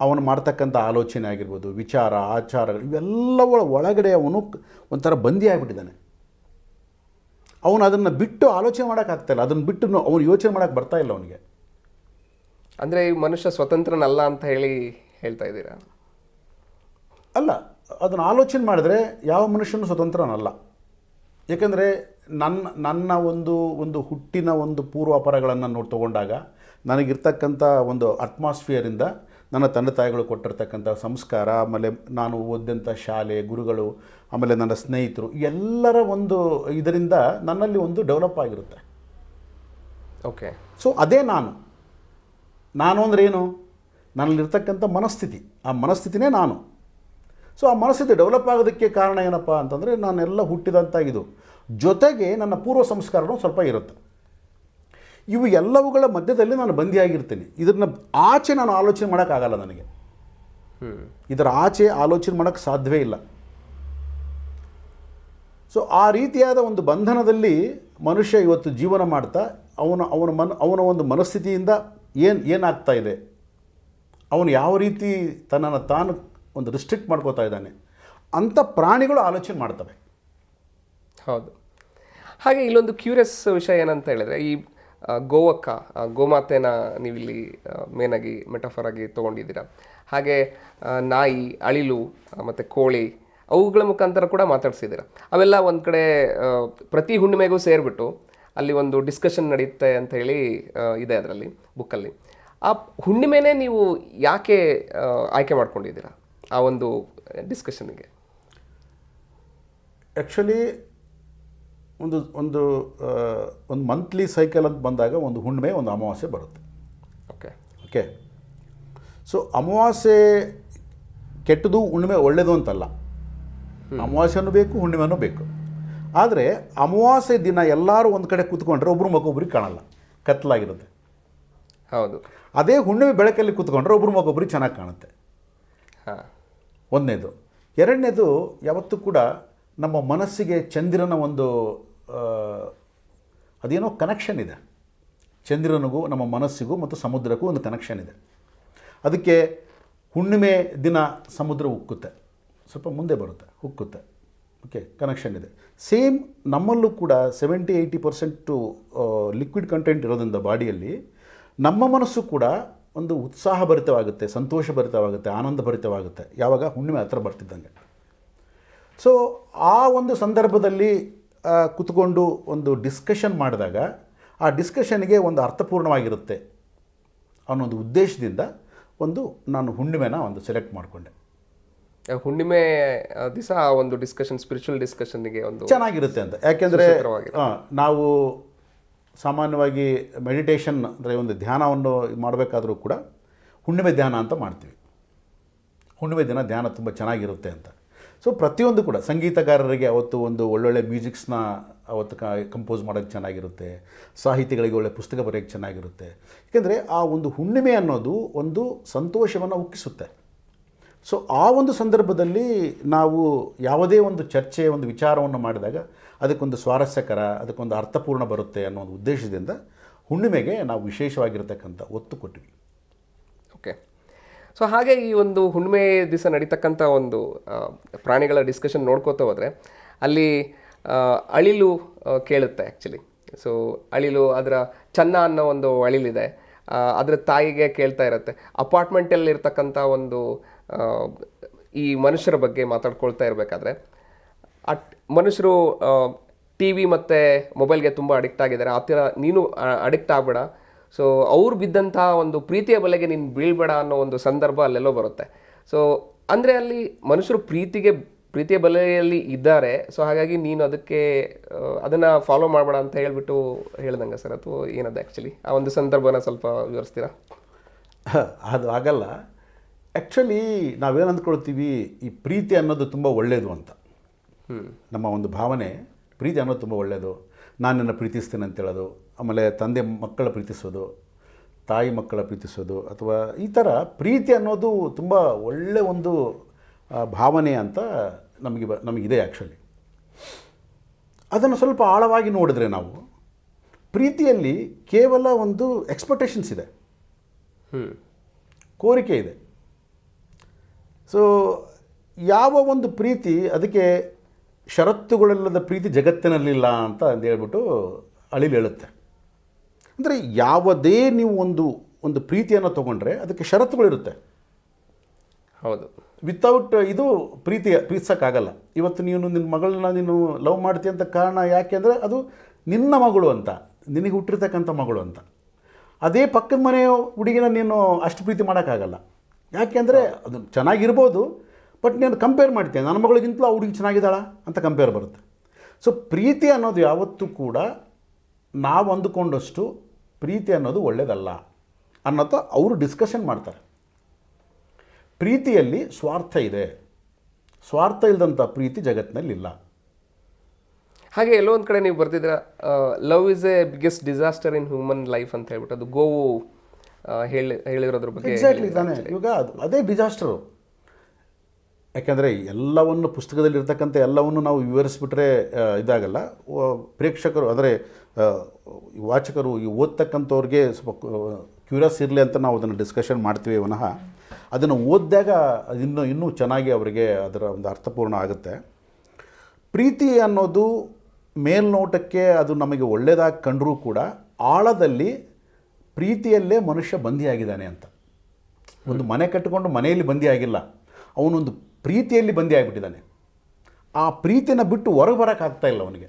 Speaker 2: ಅವನು ಮಾಡ್ತಕ್ಕಂಥ ಆಲೋಚನೆ ಆಗಿರ್ಬೋದು ವಿಚಾರ ಆಚಾರಗಳು ಇವೆಲ್ಲವಳ ಒಳಗಡೆ ಅವನು ಒಂಥರ ಬಂದಿ ಆಗಿಬಿಟ್ಟಿದ್ದಾನೆ. ಅವನು ಅದನ್ನು ಬಿಟ್ಟು ಆಲೋಚನೆ ಮಾಡೋಕ್ಕಾಗ್ತಾಯಿಲ್ಲ ಅದನ್ನು ಬಿಟ್ಟು ಅವನು ಯೋಚನೆ ಮಾಡೋಕ್ಕೆ ಬರ್ತಾ ಇಲ್ಲ ಅವನಿಗೆ.
Speaker 1: ಅಂದರೆ ಈ ಮನುಷ್ಯ ಸ್ವತಂತ್ರನಲ್ಲ ಅಂತ ಹೇಳಿ ಹೇಳ್ತಾ ಇದ್ದೀರಾ?
Speaker 2: ಅಲ್ಲ ಅದನ್ನು ಆಲೋಚನೆ ಮಾಡಿದ್ರೆ ಯಾವ ಮನುಷ್ಯನೂ ಸ್ವತಂತ್ರನಲ್ಲ. ಏಕೆಂದರೆ ನನ್ನ ನನ್ನ ಒಂದು ಒಂದು ಹುಟ್ಟಿನ ಒಂದು ಪೂರ್ವಾಪರಗಳನ್ನು ನೋಡಿ ತಗೊಂಡಾಗ ನನಗಿರ್ತಕ್ಕಂಥ ಒಂದು ಅಟ್ಮಾಸ್ಫಿಯರಿಂದ ನನ್ನ ತಂದೆ ತಾಯಿಗಳು ಕೊಟ್ಟಿರ್ತಕ್ಕಂಥ ಸಂಸ್ಕಾರ ಆಮೇಲೆ ನಾನು ಓದಿದಂಥ ಶಾಲೆ ಗುರುಗಳು ಆಮೇಲೆ ನನ್ನ ಸ್ನೇಹಿತರು ಎಲ್ಲರ ಒಂದು ಇದರಿಂದ ನನ್ನಲ್ಲಿ ಒಂದು ಡೆವಲಪ್ ಆಗಿರುತ್ತೆ.
Speaker 1: ಓಕೆ
Speaker 2: ಸೊ ಅದೇ ನಾನು. ನಾನು ಅಂದ್ರೆ ಏನು? ನನ್ನಲ್ಲಿರ್ತಕ್ಕಂಥ ಮನಸ್ಥಿತಿ. ಆ ಮನಸ್ಥಿತಿನೇ ನಾನು. ಸೊ ಆ ಮನಸ್ಥಿತಿ ಡೆವಲಪ್ ಆಗೋದಕ್ಕೆ ಕಾರಣ ಏನಪ್ಪ ಅಂತಂದರೆ ನಾನೆಲ್ಲ ಹುಟ್ಟಿದಂಥ ಇದು. ಜೊತೆಗೆ ನನ್ನ ಪೂರ್ವ ಸಂಸ್ಕಾರನೂ ಸ್ವಲ್ಪ ಇರುತ್ತೆ. ಇವು ಎಲ್ಲವುಗಳ ಮಧ್ಯದಲ್ಲಿ ನಾನು ಬಂದಿಯಾಗಿರ್ತೀನಿ. ಇದನ್ನು ಆಚೆ ನಾನು ಆಲೋಚನೆ ಮಾಡೋಕ್ಕಾಗಲ್ಲ ನನಗೆ. ಇದರ ಆಚೆ ಆಲೋಚನೆ ಮಾಡೋಕ್ಕೆ ಸಾಧ್ಯವೇ ಇಲ್ಲ. ಸೊ ಆ ರೀತಿಯಾದ ಒಂದು ಬಂಧನದಲ್ಲಿ ಮನುಷ್ಯ ಇವತ್ತು ಜೀವನ ಮಾಡ್ತಾ, ಅವನ ಅವನ ಮನ, ಅವನ ಒಂದು ಮನಸ್ಥಿತಿಯಿಂದ ಏನು, ಏನಾಗ್ತಾ ಇದೆ? ಅವನು ಯಾವ ರೀತಿ ತನ್ನನ್ನು ತಾನು ಒಂದು ರಿಸ್ಟ್ರಿಕ್ಟ್ ಮಾಡ್ಕೋತಾ ಇದ್ದಾನೆ? ಅಂಥ ಪ್ರಾಣಿಗಳು ಆಲೋಚನೆ ಮಾಡ್ತವೆ.
Speaker 1: ಹೌದು. ಹಾಗೆ ಇಲ್ಲೊಂದು ಕ್ಯೂರಿಯಸ್ ವಿಷಯ ಏನಂತ ಹೇಳಿದ್ರೆ, ಈ ಗೋವಕ್ಕ ಗೋಮಾತೆನ ನೀವಿಲ್ಲಿ ಮೆಟಫರ್ ಆಗಿ ತಗೊಂಡಿದ್ದೀರಾ. ಹಾಗೆ ನಾಯಿ, ಅಳಿಲು ಮತ್ತೆ ಕೋಳಿ, ಅವುಗಳ ಮುಖಾಂತರ ಕೂಡ ಮಾತಾಡ್ಸಿದ್ದೀರ. ಅವೆಲ್ಲ ಒಂದು ಕಡೆ ಪ್ರತಿ ಹುಣ್ಣಿಮೆಗೂ ಸೇರಿಬಿಟ್ಟು ಅಲ್ಲಿ ಒಂದು ಡಿಸ್ಕಷನ್ ನಡೆಯುತ್ತೆ ಅಂತ ಹೇಳಿ ಇದೆ ಅದರಲ್ಲಿ ಬುಕ್ಕಲ್ಲಿ ಆ ಹುಣ್ಣಿಮೆನೇ ನೀವು ಯಾಕೆ ಆಯ್ಕೆ ಮಾಡ್ಕೊಂಡಿದ್ದೀರಾ ಆ ಒಂದು ಡಿಸ್ಕಷನ್ಗೆ
Speaker 2: ಆ್ಯಕ್ಚುಲಿ ಒಂದು ಒಂದು ಒಂದು ಮಂತ್ಲಿ ಸೈಕಲ್ ಅಂತ ಬಂದಾಗ ಒಂದು ಹುಣ್ಣಿಮೆ ಒಂದು ಅಮಾವಾಸ್ಯೆ ಬರುತ್ತೆ.
Speaker 1: ಓಕೆ
Speaker 2: ಓಕೆ ಸೊ ಅಮಾವಾಸ್ಯೆ ಕೆಟ್ಟದು ಹುಣ್ಣಿಮೆ ಒಳ್ಳೆಯದು ಅಂತಲ್ಲ. ಅಮಾವಾಸ್ಯನೂ ಬೇಕು ಹುಣ್ಣಿಮೆನೂ ಬೇಕು. ಆದರೆ ಅಮಾವಾಸ್ಯೆ ದಿನ ಎಲ್ಲರೂ ಒಂದು ಕಡೆ ಕೂತ್ಕೊಂಡ್ರೆ ಒಬ್ಬರು ಮಗೊಬ್ಬರಿಗೆ ಕಾಣಲ್ಲ. ಕತ್ತಲಾಗಿರುತ್ತೆ
Speaker 1: ಹೌದು.
Speaker 2: ಅದೇ ಹುಣ್ಣಿಮೆ ಬೆಳಕಲ್ಲಿ ಕೂತ್ಕೊಂಡ್ರೆ ಒಬ್ರು ಮಗೊಬ್ಬರಿಗೆ ಚೆನ್ನಾಗಿ ಕಾಣುತ್ತೆ.
Speaker 1: ಹಾಂ.
Speaker 2: ಒಂದನೇದು. ಎರಡನೇದು ಯಾವತ್ತೂ ಕೂಡ ನಮ್ಮ ಮನಸ್ಸಿಗೆ ಚಂದಿರನ ಒಂದು ಅದೇನೋ ಕನೆಕ್ಷನ್ ಇದೆ. ಚಂದಿರನಿಗೂ, ನಮ್ಮ ಮನಸ್ಸಿಗೂ ಮತ್ತು ಸಮುದ್ರಕ್ಕೂ ಒಂದು ಕನೆಕ್ಷನ್ ಇದೆ. ಅದಕ್ಕೆ ಹುಣ್ಣಿಮೆ ದಿನ ಸಮುದ್ರ ಉಕ್ಕುತ್ತೆ. ಸ್ವಲ್ಪ ಮುಂದೆ ಬರುತ್ತೆ, ಉಕ್ಕುತ್ತೆ. ಓಕೆ ಕನೆಕ್ಷನ್ ಇದೆ. ಸೇಮ್ ನಮ್ಮಲ್ಲೂ ಕೂಡ seventy eighty percent liquid content ಇರೋದ್ರಿಂದ ಬಾಡಿಯಲ್ಲಿ ನಮ್ಮ ಮನಸ್ಸು ಕೂಡ ಒಂದು ಉತ್ಸಾಹಭರಿತವಾಗುತ್ತೆ, ಸಂತೋಷಭರಿತವಾಗುತ್ತೆ, ಆನಂದಭರಿತವಾಗುತ್ತೆ. ಯಾವಾಗ? ಹುಣ್ಣಿಮೆ ಹತ್ರ ಬರ್ತಿದ್ದಂಗೆ. ಸೊ ಆ ಒಂದು ಸಂದರ್ಭದಲ್ಲಿ ಕೂತ್ಕೊಂಡು ಒಂದು ಡಿಸ್ಕಷನ್ ಮಾಡಿದಾಗ ಆ ಡಿಸ್ಕಷನ್ಗೆ ಒಂದು ಅರ್ಥಪೂರ್ಣವಾಗಿರುತ್ತೆ ಅನ್ನೋದು ಒಂದು ಉದ್ದೇಶದಿಂದ ಒಂದು ನಾನು ಹುಣ್ಣಿಮೆನ ಒಂದು ಸೆಲೆಕ್ಟ್ ಮಾಡಿಕೊಂಡೆ.
Speaker 1: ಹುಣ್ಣಿಮೆ ದಿವಸ ಆ ಒಂದು ಡಿಸ್ಕಷನ್ ಸ್ಪಿರಿಚುವಲ್ ಡಿಸ್ಕಷನ್ಗೆ ಒಂದು
Speaker 2: ಚೆನ್ನಾಗಿರುತ್ತೆ ಅಂತ. ಯಾಕೆಂದರೆ ನಾವು ಸಾಮಾನ್ಯವಾಗಿ ಮೆಡಿಟೇಷನ್ ಅಂದರೆ ಒಂದು ಧ್ಯಾನವನ್ನು ಮಾಡಬೇಕಾದರೂ ಕೂಡ ಹುಣ್ಣಿಮೆ ಧ್ಯಾನ ಅಂತ ಮಾಡ್ತೀವಿ. ಹುಣ್ಣಿಮೆ ದಿನ ಧ್ಯಾನ ತುಂಬ ಚೆನ್ನಾಗಿರುತ್ತೆ ಅಂತ. ಸೊ ಪ್ರತಿಯೊಂದು ಕೂಡ, ಸಂಗೀತಗಾರರಿಗೆ ಅವತ್ತು ಒಂದು ಒಳ್ಳೊಳ್ಳೆ ಮ್ಯೂಸಿಕ್ಸ್ನ ಅವತ್ತು ಕಂಪೋಸ್ ಮಾಡೋಕ್ಕೆ ಚೆನ್ನಾಗಿರುತ್ತೆ. ಸಾಹಿತಿಗಳಿಗೆ ಒಳ್ಳೆ ಪುಸ್ತಕ ಬರೆಯೋಕ್ಕೆ ಚೆನ್ನಾಗಿರುತ್ತೆ. ಏಕೆಂದರೆ ಆ ಒಂದು ಹುಣ್ಣಿಮೆ ಅನ್ನೋದು ಒಂದು ಸಂತೋಷವನ್ನು ಉಕ್ಕಿಸುತ್ತೆ ಸೊ ಆ ಒಂದು ಸಂದರ್ಭದಲ್ಲಿ ನಾವು ಯಾವುದೇ ಒಂದು ಚರ್ಚೆ, ಒಂದು ವಿಚಾರವನ್ನು ಮಾಡಿದಾಗ ಅದಕ್ಕೊಂದು ಸ್ವಾರಸ್ಯಕರ, ಅದಕ್ಕೊಂದು ಅರ್ಥಪೂರ್ಣ ಬರುತ್ತೆ ಅನ್ನೋ ಒಂದು ಉದ್ದೇಶದಿಂದ ಹುಣ್ಣಿಮೆಗೆ ನಾವು ವಿಶೇಷವಾಗಿರ್ತಕ್ಕಂಥ ಒತ್ತು ಕೊಟ್ಟಿವಿ.
Speaker 1: ಓಕೆ ಸೊ ಹಾಗೆ ಈ ಒಂದು ಹುಣ್ಣಿಮೆ ದಿವಸ ನಡೀತಕ್ಕಂಥ ಒಂದು ಪ್ರಾಣಿಗಳ ಡಿಸ್ಕಷನ್ ನೋಡ್ಕೋತಾ ಹೋದರೆ, ಅಲ್ಲಿ ಅಳಿಲು ಕೇಳುತ್ತೆ ಆ್ಯಕ್ಚುಲಿ ಸೊ ಅಳಿಲು ಅದರ ಚನ್ನ ಅನ್ನೋ ಒಂದು ಅಳಿಲಿದೆ. ಅದರ ತಾಯಿಗೆ ಕೇಳ್ತಾ ಇರುತ್ತೆ. ಅಪಾರ್ಟ್ಮೆಂಟಲ್ಲಿ ಇರ್ತಕ್ಕಂಥ ಒಂದು ಈ ಮನುಷ್ಯರ ಬಗ್ಗೆ ಮಾತಾಡ್ಕೊಳ್ತಾ ಇರಬೇಕಾದ್ರೆ, ಅಟ್, ಮನುಷ್ಯರು ಟಿ ವಿ ಮತ್ತು ಮೊಬೈಲ್ಗೆ ತುಂಬ ಅಡಿಕ್ಟ್ ಆಗಿದ್ದಾರೆ. ಆ ಥರ ನೀನು ಅಡಿಕ್ಟ್ ಆಗಬೇಡ. ಸೊ ಅವ್ರು ಬಿದ್ದಂತಹ ಒಂದು ಪ್ರೀತಿಯ ಬಲೆಗೆ ನೀನು ಬೀಳ್ಬೇಡ ಅನ್ನೋ ಒಂದು ಸಂದರ್ಭ ಅಲ್ಲೆಲ್ಲೋ ಬರುತ್ತೆ. ಸೊ ಅಂದರೆ ಅಲ್ಲಿ ಮನುಷ್ಯರು ಪ್ರೀತಿಗೆ ಪ್ರೀತಿಯ ಬಲೆಯಲ್ಲಿ ಇದ್ದಾರೆ. ಸೊ ಹಾಗಾಗಿ ನೀನು ಅದಕ್ಕೆ ಅದನ್ನು ಫಾಲೋ ಮಾಡಬೇಡ ಅಂತ ಹೇಳಿಬಿಟ್ಟು ಹೇಳ್ದಂಗೆ ಸರ್ ಅಥವಾ ಏನದು ಆ್ಯಕ್ಚುಲಿ ಆ ಒಂದು ಸಂದರ್ಭನ ಸ್ವಲ್ಪ ವಿವರಿಸ್ತೀರಾ?
Speaker 2: ಅದು ಆಗಲ್ಲ ಆ್ಯಕ್ಚುಲಿ ನಾವೇನು ಅಂದ್ಕೊಳ್ತೀವಿ ಈ ಪ್ರೀತಿ ಅನ್ನೋದು ತುಂಬ ಒಳ್ಳೆಯದು ಅಂತ. ನಮ್ಮ ಒಂದು ಭಾವನೆ ಪ್ರೀತಿ ಅನ್ನೋದು ತುಂಬ ಒಳ್ಳೆಯದು ನಾನು ನಿನ್ನ ಪ್ರೀತಿಸ್ತೇನೆ ಅಂತ ಹೇಳೋದು. ಆಮೇಲೆ ತಂದೆ ಮಕ್ಕಳ ಪ್ರೀತಿಸೋದು ತಾಯಿ ಮಕ್ಕಳ ಪ್ರೀತಿಸೋದು ಅಥವಾ ಈ ಥರ ಪ್ರೀತಿ ಅನ್ನೋದು ತುಂಬ ಒಳ್ಳೆ ಒಂದು ಭಾವನೆ ಅಂತ ನಮಗೆ ಬ ನಮಗಿದೆ ಆ್ಯಕ್ಚುಲಿ ಅದನ್ನು ಸ್ವಲ್ಪ ಆಳವಾಗಿ ನೋಡಿದ್ರೆ ನಾವು ಪ್ರೀತಿಯಲ್ಲಿ ಕೇವಲ ಒಂದು ಎಕ್ಸ್ಪೆಕ್ಟೇಷನ್ಸ್ ಇದೆ. ಕೋರಿಕೆ ಇದೆ. ಸೊ ಯಾವ ಒಂದು ಪ್ರೀತಿ ಅದಕ್ಕೆ ಷರತ್ತುಗಳಿಲ್ಲದ ಪ್ರೀತಿ ಜಗತ್ತಿನಲ್ಲಿಲ್ಲ ಅಂತ ಅಂದೇಳ್ಬಿಟ್ಟು ಅಳಿಲು ಹೇಳುತ್ತೆ. ಅಂದರೆ ಯಾವುದೇ ನೀವು ಒಂದು ಒಂದು ಪ್ರೀತಿಯನ್ನು ತೊಗೊಂಡ್ರೆ ಅದಕ್ಕೆ ಷರತ್ತುಗಳಿರುತ್ತೆ.
Speaker 1: ಹೌದು.
Speaker 2: ವಿತೌಟ್ ಇದು ಪ್ರೀತಿ ಪ್ರೀತಿಸೋಕ್ಕಾಗಲ್ಲ. ಇವತ್ತು ನೀನು ನಿನ್ನ ಮಗಳನ್ನ ನೀನು ಲವ್ ಮಾಡ್ತೀಯ ಅಂತ ಕಾರಣ ಯಾಕೆ ಅಂದರೆ ಅದು ನಿನ್ನ ಮಗಳು ಅಂತ ನಿನಗೆ ಹುಟ್ಟಿರ್ತಕ್ಕಂಥ ಮಗಳು ಅಂತ. ಅದೇ ಪಕ್ಕದ ಮನೆಯ ಹುಡುಗಿನ ನೀನು ಅಷ್ಟು ಪ್ರೀತಿ ಮಾಡೋಕ್ಕಾಗಲ್ಲ. ಯಾಕೆಂದರೆ ಅದು ಚೆನ್ನಾಗಿರ್ಬೋದು ಬಟ್ ನೀನು ಕಂಪೇರ್ ಮಾಡ್ತೀಯ ನನ್ನ ಮಗಳಿಗಿಂತಲೂ ಆ ಹುಡುಗಿ ಚೆನ್ನಾಗಿದ್ದಾಳ ಅಂತ ಕಂಪೇರ್ ಬರುತ್ತೆ. ಸೊ ಪ್ರೀತಿ ಅನ್ನೋದು ಯಾವತ್ತೂ ಕೂಡ ನಾವು ಅಂದುಕೊಂಡಷ್ಟು ಪ್ರೀತಿ ಅನ್ನೋದು ಒಳ್ಳೆಯದಲ್ಲ ಅನ್ನೋದು ಅವರು ಡಿಸ್ಕಷನ್ ಮಾಡ್ತಾರೆ. ಪ್ರೀತಿಯಲ್ಲಿ ಸ್ವಾರ್ಥ ಇದೆ. ಸ್ವಾರ್ಥ ಇಲ್ಲದಂಥ ಪ್ರೀತಿ ಜಗತ್ತಿನಲ್ಲಿಲ್ಲ.
Speaker 1: ಹಾಗೆ ಎಲ್ಲೋ ಒಂದು ಕಡೆ ನೀವು ಬರ್ತಿದ್ರ love is a biggest disaster in human life ಅಂತ ಹೇಳ್ಬಿಟ್ಟು ಅದು ಗೋವು ಹೇಳಿ ಹೇಳಿರೋದ್ರ ಬಗ್ಗೆ
Speaker 2: ಎಕ್ಸಾಕ್ಟ್ಲಿ ತಾನೇ. ಇವಾಗ ಅದು ಅದೇ ಡಿಸಾಸ್ಟರು ಯಾಕೆಂದರೆ ಎಲ್ಲವನ್ನು ಪುಸ್ತಕದಲ್ಲಿ ಇರ್ತಕ್ಕಂಥ ಎಲ್ಲವನ್ನು ನಾವು ವಿವರಿಸ್ಬಿಟ್ರೆ ಇದಾಗಲ್ಲ. ಪ್ರೇಕ್ಷಕರು, ಅಂದರೆ ವಾಚಕರು ಈ ಓದ್ತಕ್ಕಂಥವ್ರಿಗೆ ಸ್ವಲ್ಪ ಕ್ಯೂರಿಯಸ್ ಇರಲಿ ಅಂತ ನಾವು ಅದನ್ನು ಡಿಸ್ಕಷನ್ ಮಾಡ್ತೀವಿ ವನಃ. ಅದನ್ನು ಓದಿದಾಗ ಇನ್ನೂ ಇನ್ನೂ ಚೆನ್ನಾಗಿ ಅವರಿಗೆ ಅದರ ಒಂದು ಅರ್ಥಪೂರ್ಣ ಆಗುತ್ತೆ. ಪ್ರೀತಿ ಅನ್ನೋದು ಮೇಲ್ನೋಟಕ್ಕೆ ಅದು ನಮಗೆ ಒಳ್ಳೆಯದಾಗಿ ಕಂಡರೂ ಕೂಡ ಆಳದಲ್ಲಿ ಪ್ರೀತಿಯಲ್ಲೇ ಮನುಷ್ಯ ಬಂದಿಯಾಗಿದ್ದಾನೆ ಅಂತ. ಒಂದು ಮನೆ ಕಟ್ಟಿಕೊಂಡು ಮನೆಯಲ್ಲಿ ಬಂದಿಯಾಗಿಲ್ಲ. ಅವನೊಂದು ಪ್ರೀತಿಯಲ್ಲಿ ಬಂದಿ ಆಗಿಬಿಟ್ಟಿದ್ದಾನೆ. ಆ ಪ್ರೀತಿನ ಬಿಟ್ಟು ಹೊರಗೆ ಬರೋಕ್ಕಾಗ್ತಾ ಇಲ್ಲ ಅವನಿಗೆ.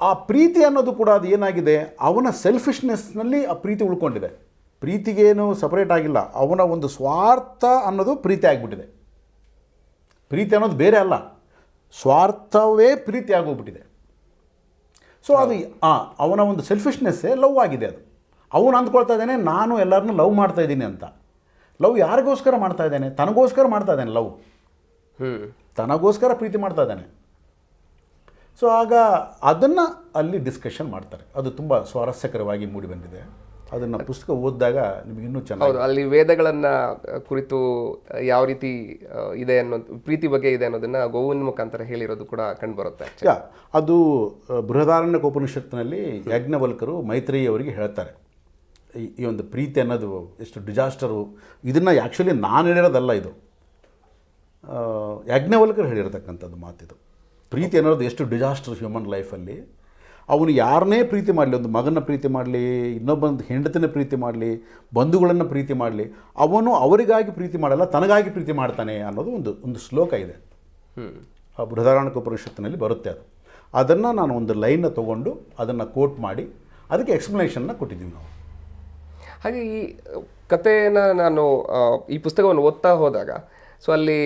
Speaker 2: ಆ ಪ್ರೀತಿ ಅನ್ನೋದು ಕೂಡ ಅದು ಏನಾಗಿದೆ, ಅವನ ಸೆಲ್ಫಿಶ್ನೆಸ್ನಲ್ಲಿ ಆ ಪ್ರೀತಿ ಉಳ್ಕೊಂಡಿದೆ. ಪ್ರೀತಿಗೇನು ಸಪರೇಟ್ ಆಗಿಲ್ಲ, ಅವನ ಒಂದು ಸ್ವಾರ್ಥ ಅನ್ನೋದು ಪ್ರೀತಿ ಆಗಿಬಿಟ್ಟಿದೆ. ಪ್ರೀತಿ ಅನ್ನೋದು ಬೇರೆ ಅಲ್ಲ, ಸ್ವಾರ್ಥವೇ ಪ್ರೀತಿ ಆಗೋಗ್ಬಿಟ್ಟಿದೆ. ಸೊ ಅದು ಅವನ ಒಂದು ಸೆಲ್ಫಿಶ್ನೆಸ್ಸೇ ಲವ್ ಆಗಿದೆ ಅದು. ಅವನು ಅಂದ್ಕೊಳ್ತಾ ಇದ್ದಾನೆ, ನಾನು ಎಲ್ಲರನ್ನೂ ಲವ್ ಮಾಡ್ತಾ ಇದ್ದೀನಿ ಅಂತ. ಲವ್ ಯಾರಿಗೋಸ್ಕರ ಮಾಡ್ತಾ ಇದ್ದಾನೆ? ತನಗೋಸ್ಕರ ಮಾಡ್ತಾ ಇದ್ದಾನೆ ಲವ್.
Speaker 1: ಹ್ಮ್.
Speaker 2: ತನಗೋಸ್ಕರ ಪ್ರೀತಿ ಮಾಡ್ತಾ ಇದ್ದಾನೆ. ಸೊ ಆಗ ಅದನ್ನು ಅಲ್ಲಿ ಡಿಸ್ಕಷನ್ ಮಾಡ್ತಾರೆ. ಅದು ತುಂಬ ಸ್ವಾರಸ್ಯಕರವಾಗಿ ಮೂಡಿ ಬಂದಿದೆ. ಅದನ್ನು ಪುಸ್ತಕ ಓದಿದಾಗ ನಿಮಗೆ ಇನ್ನೂ ಚೆನ್ನಾಗಿ
Speaker 1: ಅಲ್ಲಿ ವೇದಗಳನ್ನ ಕುರಿತು ಯಾವ ರೀತಿ ಇದೆ ಅನ್ನೋದು ಪ್ರೀತಿ ಬಗ್ಗೆ ಇದೆ ಅನ್ನೋದನ್ನ ಗೋವಿನ ಮುಖಾಂತರ ಹೇಳಿರೋದು ಕೂಡ ಕಂಡು ಬರುತ್ತೆ
Speaker 2: ಯಾ ಅದು ಬೃಹದಾರಣ್ಯ ಉಪನಿಷತ್ತಿನಲ್ಲಿ ಯಜ್ಞವಲ್ಕರು ಮೈತ್ರೇಯಿ ಅವರಿಗೆ ಹೇಳ್ತಾರೆ. ಈ- ಈ ಒಂದು ಪ್ರೀತಿ ಅನ್ನೋದು ಎಷ್ಟು ಡಿಜಾಸ್ಟರು ಇದನ್ನು ಆ್ಯಕ್ಚುಲಿ ನಾನು ಹೇಳಿರೋದಲ್ಲ ಇದು. ಯಜ್ಞವಲ್ಕರ್ ಹೇಳಿರತಕ್ಕಂಥದ್ದು ಮಾತಿದು ಪ್ರೀತಿ ಅನ್ನೋದು ಎಷ್ಟು ಡಿಜಾಸ್ಟರ್ ಹ್ಯೂಮನ್ ಲೈಫಲ್ಲಿ ಅವನು ಯಾರನ್ನೇ ಪ್ರೀತಿ ಮಾಡಲಿ ಒಂದು ಮಗನ ಪ್ರೀತಿ ಮಾಡಲಿ ಇನ್ನೊಬ್ಬನ ಹೆಂಡತಿನ ಪ್ರೀತಿ ಮಾಡಲಿ ಬಂಧುಗಳನ್ನು ಪ್ರೀತಿ ಮಾಡಲಿ ಅವನು ಅವರಿಗಾಗಿ ಪ್ರೀತಿ ಮಾಡಲ್ಲ ತನಗಾಗಿ ಪ್ರೀತಿ ಮಾಡ್ತಾನೆ ಅನ್ನೋದು ಒಂದು ಒಂದು ಶ್ಲೋಕ ಇದೆ. ಆ ಬೃಹದಾರಣ್ಯಕ ಉಪನಿಷತ್ತಿನಲ್ಲಿ ಬರುತ್ತೆ ಅದು. ಅದನ್ನು ನಾನು ಒಂದು ಲೈನ್ನ ತೊಗೊಂಡು ಅದನ್ನು ಕೋಟ್ ಮಾಡಿ ಅದಕ್ಕೆ ಎಕ್ಸ್ಪ್ಲನೇಷನ್ನ ಕೊಟ್ಟಿದ್ದೀವಿ ನಾವು.
Speaker 1: ಹಾಗೆ ಈ ಕಥೆನ ನಾನು ಈ ಪುಸ್ತಕವನ್ನು ಓದ್ತಾ ಹೋದಾಗ ಸೊ ಅಲ್ಲಿ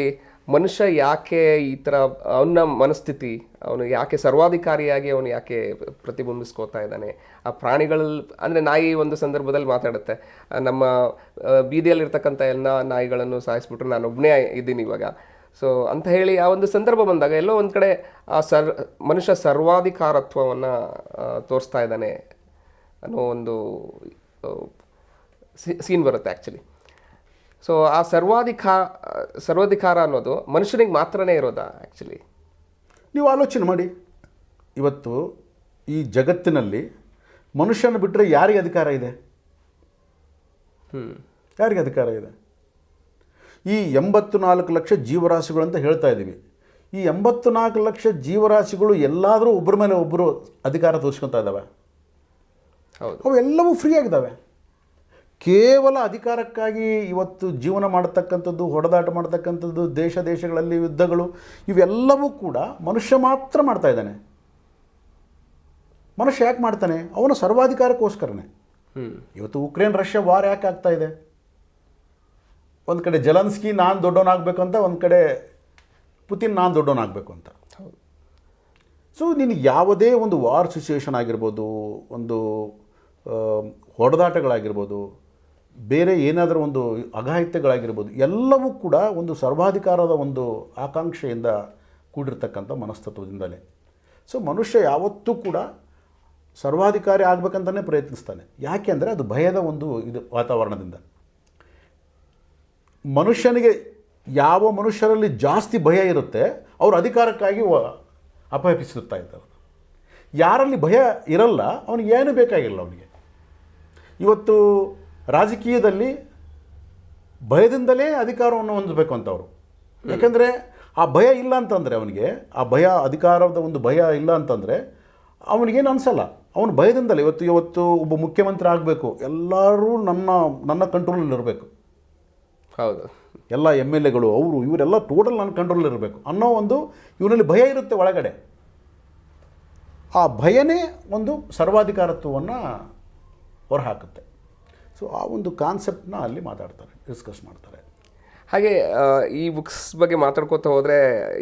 Speaker 1: ಮನುಷ್ಯ ಯಾಕೆ ಈ ಥರ ಅವನ ಮನಸ್ಥಿತಿ, ಅವನು ಯಾಕೆ ಸರ್ವಾಧಿಕಾರಿಯಾಗಿ ಅವನು ಯಾಕೆ ಪ್ರತಿಬಿಂಬಿಸ್ಕೋತಾ ಇದ್ದಾನೆ, ಆ ಪ್ರಾಣಿಗಳಲ್ಲಿ ಅಂದರೆ ನಾಯಿ ಒಂದು ಸಂದರ್ಭದಲ್ಲಿ ಮಾತಾಡುತ್ತೆ ನಮ್ಮ ಬೀದಿಯಲ್ಲಿರ್ತಕ್ಕಂಥ ಎಲ್ಲ ನಾಯಿಗಳನ್ನು ಸಾಯಿಸ್ಬಿಟ್ರು ನಾನು ಒಬ್ಬನೇ ಇದ್ದೀನಿ ಇವಾಗ. ಸೊ ಅಂತ ಹೇಳಿ ಆ ಒಂದು ಸಂದರ್ಭ ಬಂದಾಗ ಎಲ್ಲೋ ಒಂದು ಕಡೆ ಆ ಸರ್, ಮನುಷ್ಯ ಸರ್ವಾಧಿಕಾರತ್ವವನ್ನು ತೋರಿಸ್ತಾ ಇದ್ದಾನೆ ಅನ್ನೋ ಒಂದು ಸೀನ್ ಬರುತ್ತೆ ಆ್ಯಕ್ಚುಲಿ ಸೊ ಆ ಸರ್ವಾಧಿಕಾ ಸರ್ವಾಧಿಕಾರ ಅನ್ನೋದು ಮನುಷ್ಯನಿಗೆ ಮಾತ್ರನೇ ಇರೋದಾ ಆ್ಯಕ್ಚುಲಿ
Speaker 2: ನೀವು ಆಲೋಚನೆ ಮಾಡಿ. ಇವತ್ತು ಈ ಜಗತ್ತಿನಲ್ಲಿ ಮನುಷ್ಯನ ಬಿಟ್ಟರೆ ಯಾರಿಗೆ ಅಧಿಕಾರ ಇದೆ?
Speaker 1: ಹ್ಞೂ
Speaker 2: ಯಾರಿಗೆ ಅಧಿಕಾರ ಇದೆ? ಈ ಎಂಬತ್ತು ನಾಲ್ಕು ಲಕ್ಷ ಜೀವರಾಶಿಗಳು ಅಂತ ಹೇಳ್ತಾ ಇದ್ದೀವಿ. ಈ ಎಂಬತ್ತು ನಾಲ್ಕು ಲಕ್ಷ ಜೀವರಾಶಿಗಳು ಎಲ್ಲಾದರೂ ಒಬ್ಬರ ಮೇಲೆ ಒಬ್ಬರು ಅಧಿಕಾರ ತೋರಿಸ್ಕೊತಾ ಇದ್ದಾವೆ.
Speaker 1: ಹೌದು.
Speaker 2: ಅವೆಲ್ಲವೂ ಫ್ರೀ ಆಗಿದ್ದಾವೆ. ಕೇವಲ ಅಧಿಕಾರಕ್ಕಾಗಿ ಇವತ್ತು ಜೀವನ ಮಾಡತಕ್ಕಂಥದ್ದು ಹೊಡೆದಾಟ ಮಾಡ್ತಕ್ಕಂಥದ್ದು ದೇಶ ದೇಶಗಳಲ್ಲಿ ಯುದ್ಧಗಳು ಇವೆಲ್ಲವೂ ಕೂಡ ಮನುಷ್ಯ ಮಾತ್ರ ಮಾಡ್ತಾ ಇದ್ದಾನೆ. ಮನುಷ್ಯ ಯಾಕೆ ಮಾಡ್ತಾನೆ? ಅವನ ಸರ್ವಾಧಿಕಾರಕ್ಕೋಸ್ಕರನೇ. ಇವತ್ತು ಉಕ್ರೇನ್ ರಷ್ಯಾ ವಾರ್ ಯಾಕೆ ಆಗ್ತಾ ಇದೆ? ಒಂದು ಕಡೆ ಜಲನ್ಸ್ಕಿ ನಾನು ದೊಡ್ಡವನಾಗಬೇಕಂತ ಒಂದು ಕಡೆ ಪುತಿನ್ ನಾನು ದೊಡ್ಡವನಾಗಬೇಕು ಅಂತ.
Speaker 1: ಹೌದು.
Speaker 2: ಸೊ ನಿನಗೆ ಯಾವುದೇ ಒಂದು ವಾರ್ ಸಿಚುವೇಶನ್ ಆಗಿರ್ಬೋದು ಒಂದು ಹೊಡೆದಾಟಗಳಾಗಿರ್ಬೋದು ಬೇರೆ ಏನಾದರೂ ಒಂದು ಅಘಾಯಿತ್ಯಗಳಾಗಿರ್ಬೋದು ಎಲ್ಲವೂ ಕೂಡ ಒಂದು ಸರ್ವಾಧಿಕಾರದ ಒಂದು ಆಕಾಂಕ್ಷೆಯಿಂದ ಕೂಡಿರ್ತಕ್ಕಂಥ ಮನಸ್ತತ್ವದಿಂದಲೇ. ಸೊ ಮನುಷ್ಯ ಯಾವತ್ತೂ ಕೂಡ ಸರ್ವಾಧಿಕಾರಿ ಆಗಬೇಕಂತಲೇ ಪ್ರಯತ್ನಿಸ್ತಾನೆ. ಯಾಕೆ ಅಂದರೆ ಅದು ಭಯದ ಒಂದು ಇದು ವಾತಾವರಣದಿಂದ. ಮನುಷ್ಯನಿಗೆ ಯಾವ ಮನುಷ್ಯರಲ್ಲಿ ಜಾಸ್ತಿ ಭಯ ಇರುತ್ತೆ, ಅವರು ಅಧಿಕಾರಕ್ಕಾಗಿ ಅಪಹರಿಸುತ್ತಾ ಇದ್ದಾರೆ. ಯಾರಲ್ಲಿ ಭಯ ಇರಲ್ಲ, ಅವನಿಗೆ ಏನು ಬೇಕಾಗಿಲ್ಲ ಅವನಿಗೆ. ಇವತ್ತು ರಾಜಕೀಯದಲ್ಲಿ ಭಯದಿಂದಲೇ ಅಧಿಕಾರವನ್ನು ಹೊಂದಬೇಕು ಅಂತವರು. ಯಾಕೆಂದರೆ ಆ ಭಯ ಇಲ್ಲ ಅಂತಂದರೆ ಅವನಿಗೆ ಆ ಭಯ ಅಧಿಕಾರದ ಒಂದು ಭಯ ಇಲ್ಲ ಅಂತಂದರೆ ಅವನಿಗೇನು ಅನಿಸಲ್ಲ. ಅವನು ಭಯದಿಂದಲೇ ಇವತ್ತು ಇವತ್ತು ಒಬ್ಬ ಮುಖ್ಯಮಂತ್ರಿ ಆಗಬೇಕು. ಎಲ್ಲರೂ ನನ್ನ ನನ್ನ ಕಂಟ್ರೋಲಲ್ಲಿ ಇರಬೇಕು.
Speaker 1: ಹೌದು.
Speaker 2: ಎಲ್ಲ ಎಂ ಎಲ್ ಎಗಳು ಅವರು ಇವರೆಲ್ಲ ಟೋಟಲ್ ನನ್ನ ಕಂಟ್ರೋಲಲ್ಲಿ ಇರಬೇಕು. ಅನ್ನೋ ಒಂದು ಇವನಲ್ಲಿ ಭಯ ಇರುತ್ತೆ ಒಳಗಡೆ. ಆ ಭಯನೇ ಒಂದು ಸರ್ವಾಧಿಕಾರತ್ವವನ್ನು ಹೊರಹಾಕುತ್ತೆ. ಸೊ ಆ ಒಂದು ಕಾನ್ಸೆಪ್ಟನ್ನ ಅಲ್ಲಿ ಮಾತಾಡ್ತಾರೆ ಡಿಸ್ಕಸ್ ಮಾಡ್ತಾರೆ.
Speaker 1: ಹಾಗೆ ಈ ಬುಕ್ಸ್ ಬಗ್ಗೆ ಮಾತಾಡ್ಕೋತಾ ಹೋದರೆ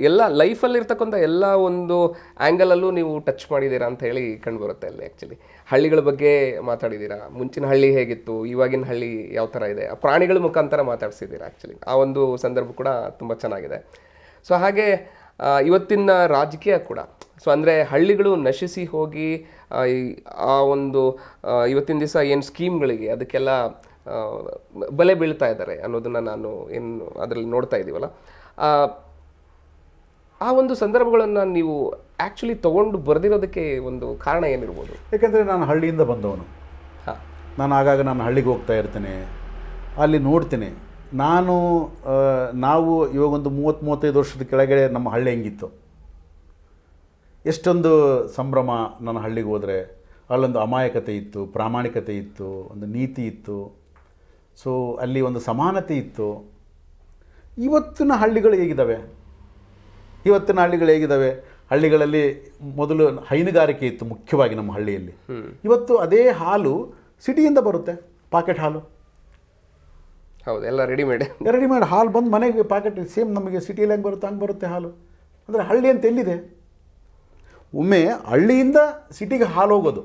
Speaker 1: ಎಲ್ಲ ಲೈಫಲ್ಲಿರ್ತಕ್ಕಂಥ ಎಲ್ಲ ಒಂದು ಆ್ಯಂಗಲಲ್ಲೂ ನೀವು ಟಚ್ ಮಾಡಿದ್ದೀರಾ ಅಂತ ಹೇಳಿ ಕಂಡುಬರುತ್ತೆ ಅಲ್ಲಿ ಆ್ಯಕ್ಚುಲಿ ಹಳ್ಳಿಗಳ ಬಗ್ಗೆ ಮಾತಾಡಿದ್ದೀರಾ ಮುಂಚಿನ ಹಳ್ಳಿ ಹೇಗಿತ್ತು? ಇವಾಗಿನ ಹಳ್ಳಿ ಯಾವ ಥರ ಇದೆ? ಆ ಪ್ರಾಣಿಗಳ ಮುಖಾಂತರ ಮಾತಾಡ್ಸಿದ್ದೀರಾ ಆ್ಯಕ್ಚುಲಿ ಆ ಒಂದು ಸಂದರ್ಭ ಕೂಡ ತುಂಬ ಚೆನ್ನಾಗಿದೆ. ಸೊ ಹಾಗೆ ಇವತ್ತಿನ ರಾಜಕೀಯ ಕೂಡ. ಸೊ ಅಂದರೆ ಹಳ್ಳಿಗಳು ನಶಿಸಿ ಹೋಗಿ ಆ, ಒಂದು ಇವತ್ತಿನ ದಿವಸ ಏನು ಸ್ಕೀಮ್ಗಳಿಗೆ ಅದಕ್ಕೆಲ್ಲ ಬಲೆ ಬೀಳ್ತಾ ಇದ್ದಾರೆ ಅನ್ನೋದನ್ನು ನಾನು ಏನು ಅದರಲ್ಲಿ ನೋಡ್ತಾ ಇದ್ದೀವಲ್ಲ ಆ, ಒಂದು ಸಂದರ್ಭಗಳನ್ನು ನೀವು ಆ್ಯಕ್ಚುಲಿ ತೊಗೊಂಡು ಬರೆದಿರೋದಕ್ಕೆ ಒಂದು ಕಾರಣ ಏನಿರ್ಬೋದು?
Speaker 2: ಯಾಕೆಂದರೆ ನಾನು ಹಳ್ಳಿಯಿಂದ ಬಂದವನು.
Speaker 1: ಹಾಂ.
Speaker 2: ನಾನು ಆಗಾಗ ನಾನು ಹಳ್ಳಿಗೆ ಹೋಗ್ತಾ ಇರ್ತೇನೆ. ಅಲ್ಲಿ ನೋಡ್ತೇನೆ. ನಾನು ನಾವು ಇವಾಗ ಒಂದು ಮೂವತ್ತು ಮೂವತ್ತೈದು ವರ್ಷದ ಕೆಳಗಡೆ ನಮ್ಮ ಹಳ್ಳಿ ಹೆಂಗಿತ್ತು. ಎಷ್ಟೊಂದು ಸಂಭ್ರಮ ನನ್ನ ಹಳ್ಳಿಗೆ ಹೋದರೆ ಅಲ್ಲೊಂದು ಅಮಾಯಕತೆ ಇತ್ತು ಪ್ರಾಮಾಣಿಕತೆ ಇತ್ತು ಒಂದು ನೀತಿ ಇತ್ತು. ಸೊ ಅಲ್ಲಿ ಒಂದು ಸಮಾನತೆ ಇತ್ತು. ಇವತ್ತಿನ ಹಳ್ಳಿಗಳು ಹೇಗಿದ್ದಾವೆ ಇವತ್ತಿನ ಹಳ್ಳಿಗಳು ಹೇಗಿದ್ದಾವೆ ಹಳ್ಳಿಗಳಲ್ಲಿ ಮೊದಲು ಹೈನುಗಾರಿಕೆ ಇತ್ತು ಮುಖ್ಯವಾಗಿ ನಮ್ಮ ಹಳ್ಳಿಯಲ್ಲಿ. ಇವತ್ತು ಅದೇ ಹಾಲು ಸಿಟಿಯಿಂದ ಬರುತ್ತೆ ಪಾಕೆಟ್ ಹಾಲು.
Speaker 1: ಹೌದು ಎಲ್ಲ ರೆಡಿಮೇಡ್
Speaker 2: ರೆಡಿಮೇಡ್ ಹಾಲು ಬಂದು ಮನೆಗೆ ಪಾಕೆಟ್ ಸೇಮ್ ನಮಗೆ ಸಿಟಿಯಲ್ಲಿ ಹೆಂಗೆ ಬರುತ್ತೆ ಹಂಗೆ ಬರುತ್ತೆ ಹಾಲು. ಅಂದರೆ ಹಳ್ಳಿ ಅಂತ ಎಲ್ಲಿದೆ? ಒಮ್ಮೆ ಹಳ್ಳಿಯಿಂದ ಸಿಟಿಗೆ ಹಾಲು ಹೋಗೋದು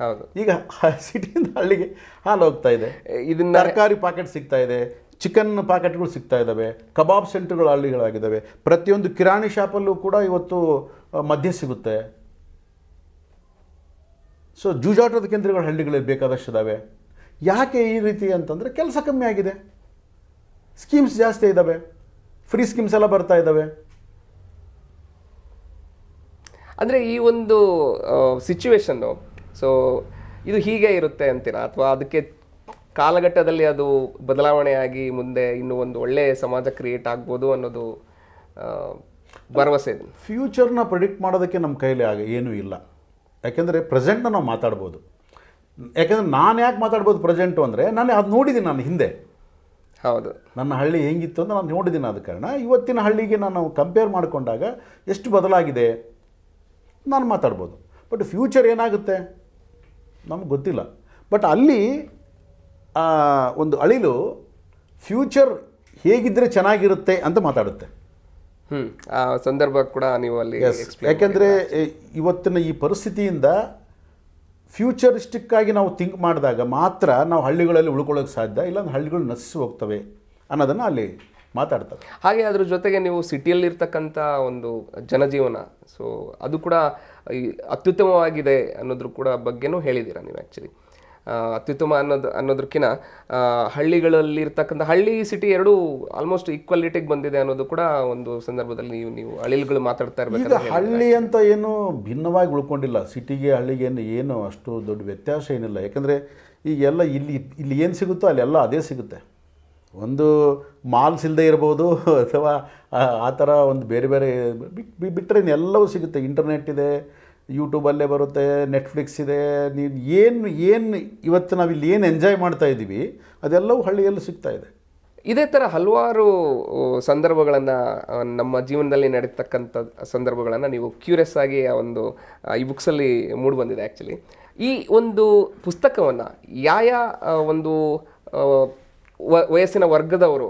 Speaker 1: ಹೌದು.
Speaker 2: ಈಗ *laughs* ಸಿಟಿಯಿಂದ ಹಳ್ಳಿಗೆ ಹಾಲು ಹೋಗ್ತಾ ಇದೆ
Speaker 1: ಇದನ್ನ
Speaker 2: ತರಕಾರಿ ಪಾಕೆಟ್ ಸಿಗ್ತಾ ಇದೆ ಚಿಕನ್ ಪ್ಯಾಕೆಟ್ಗಳು ಸಿಗ್ತಾ ಇದ್ದಾವೆ ಕಬಾಬ್ ಸೆಂಟ್ರುಗಳು ಹಳ್ಳಿಗಳಾಗಿದ್ದಾವೆ ಪ್ರತಿಯೊಂದು ಕಿರಾಣಿ ಶಾಪಲ್ಲೂ ಕೂಡ ಇವತ್ತು ಮದ್ಯ ಸಿಗುತ್ತೆ. ಸೊ ಜೂಜಾಟದ ಕೇಂದ್ರಗಳು ಹಳ್ಳಿಗಳಲ್ಲಿ ಬೇಕಾದಷ್ಟು ಇದ್ದಾವೆ ಯಾಕೆ ಈ ರೀತಿ ಅಂತಂದರೆ ಕೆಲಸ ಕಮ್ಮಿ ಆಗಿದೆ. ಸ್ಕೀಮ್ಸ್ ಜಾಸ್ತಿ ಇದ್ದಾವೆ ಫ್ರೀ ಸ್ಕೀಮ್ಸ್ ಎಲ್ಲ ಬರ್ತಾ ಇದ್ದಾವೆ
Speaker 1: ಅಂದರೆ ಈ ಒಂದು ಸಿಚುವೇಶನ್ನು ಸೊ ಇದು ಹೀಗೆ ಇರುತ್ತೆ ಅಂತೀರಾ? ಅಥವಾ ಅದಕ್ಕೆ ಕಾಲಘಟ್ಟದಲ್ಲಿ ಅದು ಬದಲಾವಣೆಯಾಗಿ ಮುಂದೆ ಇನ್ನೂ ಒಂದು ಒಳ್ಳೆಯ ಸಮಾಜ ಕ್ರಿಯೇಟ್ ಆಗ್ಬೋದು ಅನ್ನೋದು ಭರವಸೆ ಇದೆ.
Speaker 2: ಫ್ಯೂಚರ್ನ ಪ್ರಿಡಿಕ್ಟ್ ಮಾಡೋದಕ್ಕೆ ನಮ್ಮ ಕೈಲಿ ಆಗ ಏನೂ ಇಲ್ಲ. ಯಾಕೆಂದರೆ ಪ್ರೆಸೆಂಟ್ನ ನಾವು ಮಾತಾಡ್ಬೋದು. ಯಾಕೆಂದರೆ ನಾನು ಯಾಕೆ ಮಾತಾಡ್ಬೋದು ಪ್ರೆಸೆಂಟು ಅಂದರೆ ನಾನು ಅದು ನೋಡಿದ್ದೀನಿ ನಾನು ಹಿಂದೆ.
Speaker 1: ಹೌದು.
Speaker 2: ನನ್ನ ಹಳ್ಳಿ ಹೆಂಗಿತ್ತು ಅಂತ ನಾನು ನೋಡಿದ್ದೀನಿ ಆದ ಕಾರಣ. ಇವತ್ತಿನ ಹಳ್ಳಿಗೆ ನಾನು ಕಂಪೇರ್ ಮಾಡಿಕೊಂಡಾಗ ಎಷ್ಟು ಬದಲಾಗಿದೆ? ನಾನು ಮಾತಾಡ್ಬೋದು. ಬಟ್ ಫ್ಯೂಚರ್ ಏನಾಗುತ್ತೆ? ನಮ್ಗೆ ಗೊತ್ತಿಲ್ಲ. ಬಟ್ ಅಲ್ಲಿ ಒಂದು ಅಳಿಲು ಫ್ಯೂಚರ್ ಹೇಗಿದ್ದರೆ ಚೆನ್ನಾಗಿರುತ್ತೆ ಅಂತ ಮಾತಾಡುತ್ತೆ.
Speaker 1: ಹ್ಞೂ ಆ ಸಂದರ್ಭ ಕೂಡ ನೀವು ಅಲ್ಲಿ
Speaker 2: ಯಾಕೆಂದರೆ ಇವತ್ತಿನ ಈ ಪರಿಸ್ಥಿತಿಯಿಂದ ಫ್ಯೂಚರಿಸ್ಟಿಕ್ಕಾಗಿ ನಾವು ಥಿಂಕ್ ಮಾಡಿದಾಗ ಮಾತ್ರ ನಾವು ಹಳ್ಳಿಗಳಲ್ಲಿ ಉಳ್ಕೊಳ್ಳೋಕ್ಕೆ ಸಾಧ್ಯ ಇಲ್ಲಾಂದ್ರೆ ಹಳ್ಳಿಗಳು ನಶಿಸಿ ಹೋಗ್ತವೆ ಅನ್ನೋದನ್ನು ಅಲ್ಲಿ ಮಾತಾಡ್ತಾರೆ.
Speaker 1: ಹಾಗೆ ಅದ್ರ ಜೊತೆಗೆ ನೀವು ಸಿಟಿಯಲ್ಲಿ ಇರ್ತಕ್ಕಂಥ ಒಂದು ಜನಜೀವನ ಸೊ ಅದು ಕೂಡ ಅತ್ಯುತ್ತಮವಾಗಿದೆ ಅನ್ನೋದ್ರ ಕೂಡ ಬಗ್ಗೆನೂ ಹೇಳಿದ್ದೀರಾ ನೀವು ಆ್ಯಕ್ಚುಲಿ ಅತ್ಯುತ್ತಮ ಅನ್ನೋದು ಅನ್ನೋದಕ್ಕಿಂತ ಹಳ್ಳಿಗಳಲ್ಲಿರ್ತಕ್ಕಂಥ ಹಳ್ಳಿಗಳಲ್ಲಿ ಇರ್ತಕ್ಕಂಥ ಹಳ್ಳಿ ಸಿಟಿ ಎರಡೂ ಆಲ್ಮೋಸ್ಟ್ ಈಕ್ವಾಲಿಟಿಗೆ ಬಂದಿದೆ ಅನ್ನೋದು ಕೂಡ ಒಂದು ಸಂದರ್ಭದಲ್ಲಿ ನೀವು ನೀವು ಹಳ್ಳಿಗಳು ಮಾತಾಡ್ತಾ
Speaker 2: ಇರಬೇಕು
Speaker 1: ಇರ್ಬೇಕಾದ್ರೆ
Speaker 2: ಹಳ್ಳಿ ಅಂತ ಏನು ಭಿನ್ನವಾಗಿ ಉಳ್ಕೊಂಡಿಲ್ಲ. ಸಿಟಿಗೆ ಹಳ್ಳಿಗೆ ಏನು ಏನು ಅಷ್ಟು ದೊಡ್ಡ ವ್ಯತ್ಯಾಸ ಏನಿಲ್ಲ. ಯಾಕಂದರೆ ಈಗೆಲ್ಲ ಇಲ್ಲಿ ಇಲ್ಲಿ ಏನು ಸಿಗುತ್ತೋ ಅಲ್ಲೆಲ್ಲ ಅದೇ ಸಿಗುತ್ತೆ. ಒಂದು ಮಾಲ್ಸ್ ಇಲ್ಲದೆ ಇರ್ಬೋದು, *laughs* ಅಥವಾ, ಆ- ಥರ ಒಂದು ಬೇರೆ ಬೇರೆ, ಬಿಟ್ ಬಿಟ್ಟರೆ ಎಲ್ಲವೂ ಸಿಗುತ್ತೆ. ಇಂಟರ್ನೆಟ್ ಇದೆ ಯೂಟ್ಯೂಬಲ್ಲೇ ಬರುತ್ತೆ ನೆಟ್ಫ್ಲಿಕ್ಸ್ ಇದೆ, ನೀನು ಏನು ಏನು ಇವತ್ತು ನಾವು ಇಲ್ಲಿ ಏನು ಎಂಜಾಯ್ ಮಾಡ್ತಾ ಇದ್ದೀವಿ, ಅದೆಲ್ಲವೂ ಹಳ್ಳಿಯಲ್ಲೂ ಸಿಗ್ತಾ ಇದೆ.
Speaker 1: ಇದೇ ಥರ ಹಲವಾರು ಸಂದರ್ಭಗಳನ್ನು ನಮ್ಮ ಜೀವನದಲ್ಲಿ ನಡೀತಕ್ಕಂಥ ಸಂದರ್ಭಗಳನ್ನು ನೀವು ಕ್ಯೂರಿಯಸ್ ಆಗಿ ಆ ಒಂದು ಈ ಬುಕ್ಸಲ್ಲಿ ಮೂಡಿ ಬಂದಿದೆ ಆ್ಯಕ್ಚುಲಿ ಈ ಒಂದು ಪುಸ್ತಕವನ್ನು ಯಾವ ಒಂದು ವಯಸ್ಸಿನ ವರ್ಗದವರು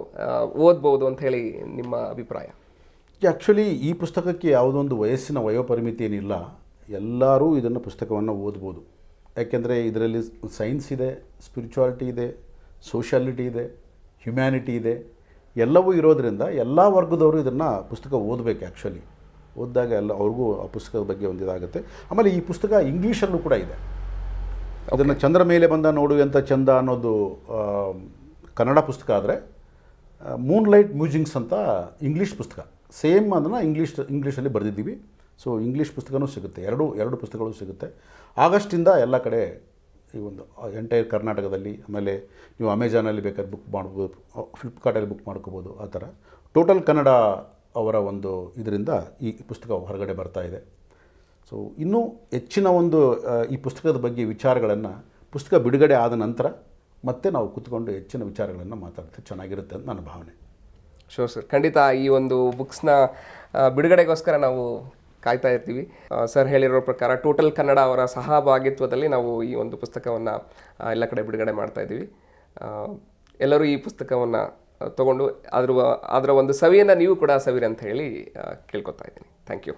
Speaker 1: ಓದ್ಬೋದು ಅಂತ ಹೇಳಿ ನಿಮ್ಮ ಅಭಿಪ್ರಾಯ?
Speaker 2: ಆ್ಯಕ್ಚುಲಿ ಈ ಪುಸ್ತಕಕ್ಕೆ ಯಾವುದೊಂದು ವಯಸ್ಸಿನ ವಯೋಪರಿಮಿತಿ ಏನಿಲ್ಲ. ಎಲ್ಲರೂ ಇದನ್ನು ಪುಸ್ತಕವನ್ನು ಓದ್ಬೋದು. ಯಾಕೆಂದರೆ ಇದರಲ್ಲಿ ಸೈನ್ಸ್ ಇದೆ ಸ್ಪಿರಿಚುವಾಲಿಟಿ ಇದೆ ಸೋಷಿಯಾಲಿಟಿ ಇದೆ ಹ್ಯುಮ್ಯಾನಿಟಿ ಇದೆ. ಎಲ್ಲವೂ ಇರೋದರಿಂದ ಎಲ್ಲ ವರ್ಗದವರು ಇದನ್ನು ಪುಸ್ತಕ ಓದಬೇಕು ಆ್ಯಕ್ಚುಲಿ ಓದಿದಾಗ ಎಲ್ಲ ಅವ್ರಿಗೂ ಆ ಪುಸ್ತಕದ ಬಗ್ಗೆ ಒಂದು ಇದಾಗುತ್ತೆ. ಆಮೇಲೆ ಈ ಪುಸ್ತಕ ಇಂಗ್ಲೀಷಲ್ಲೂ ಕೂಡ ಇದೆ. ಅದನ್ನು ಚಂದ್ರ ಮೇಲೆ ಬಂದ ನೋಡುವಂಥ ಚಂದ ಅನ್ನೋದು ಕನ್ನಡ ಪುಸ್ತಕ ಆದರೆ ಮೂನ್ ಲೈಟ್ ಮ್ಯೂಸಿಂಗ್ಸ್ ಅಂತ ಇಂಗ್ಲೀಷ್ ಪುಸ್ತಕ. ಸೇಮ್ ಅದನ್ನು ಇಂಗ್ಲೀಷ್ ಇಂಗ್ಲೀಷಲ್ಲಿ ಬರೆದಿದ್ದೀವಿ. ಸೊ ಇಂಗ್ಲೀಷ್ ಪುಸ್ತಕನೂ ಸಿಗುತ್ತೆ. ಎರಡು ಎರಡು ಪುಸ್ತಕಗಳು ಸಿಗುತ್ತೆ. ಆಗಸ್ಟಿಂದ ಎಲ್ಲ ಕಡೆ ಈ ಒಂದು ಎಂಟೈರ್ ಕರ್ನಾಟಕದಲ್ಲಿ, ಆಮೇಲೆ ನೀವು ಅಮೆಜಾನಲ್ಲಿ ಬೇಕಾದ್ರೆ ಬುಕ್ ಮಾಡ್ಬೋದು ಫ್ಲಿಪ್ಕಾರ್ಟಲ್ಲಿ ಬುಕ್ ಮಾಡ್ಕೋಬೋದು, ಆ ಥರ. ಟೋಟಲ್ ಕನ್ನಡ ಅವರ ಒಂದು ಇದರಿಂದ ಈ ಪುಸ್ತಕ ಹೊರಗಡೆ ಬರ್ತಾ ಇದೆ. ಸೊ ಇನ್ನೂ ಹೆಚ್ಚಿನ ಒಂದು ಈ ಪುಸ್ತಕದ ಬಗ್ಗೆ ವಿಚಾರಗಳನ್ನು ಪುಸ್ತಕ ಬಿಡುಗಡೆ ಆದ ನಂತರ ಮತ್ತೆ ನಾವು ಕೂತ್ಕೊಂಡು ಹೆಚ್ಚಿನ ವಿಚಾರಗಳನ್ನು ಮಾತಾಡ್ತೀವಿ ಚೆನ್ನಾಗಿರುತ್ತೆ ಅಂತ ನನ್ನ ಭಾವನೆ.
Speaker 1: ಶೋರ್ ಸರ್ ಖಂಡಿತ ಈ ಒಂದು ಬುಕ್ಸ್ನ ಬಿಡುಗಡೆಗೋಸ್ಕರ ನಾವು ಕಾಯ್ತಾ ಇರ್ತೀವಿ. ಸರ್ ಹೇಳಿರೋ ಪ್ರಕಾರ ಟೋಟಲ್ ಕನ್ನಡ ಅವರ ಸಹಭಾಗಿತ್ವದಲ್ಲಿ ನಾವು ಈ ಒಂದು ಪುಸ್ತಕವನ್ನು ಎಲ್ಲ ಕಡೆ ಬಿಡುಗಡೆ ಮಾಡ್ತಾ ಇದ್ದೀವಿ. ಎಲ್ಲರೂ ಈ ಪುಸ್ತಕವನ್ನು ತಗೊಂಡು ಅದ್ರ ಅದರ ಒಂದು ಸವಿಯನ್ನು ನೀವು ಕೂಡ ಸವಿರಿ ಅಂತ ಹೇಳಿ ಕೇಳ್ಕೊತಾ ಇದ್ದೀನಿ. Thank you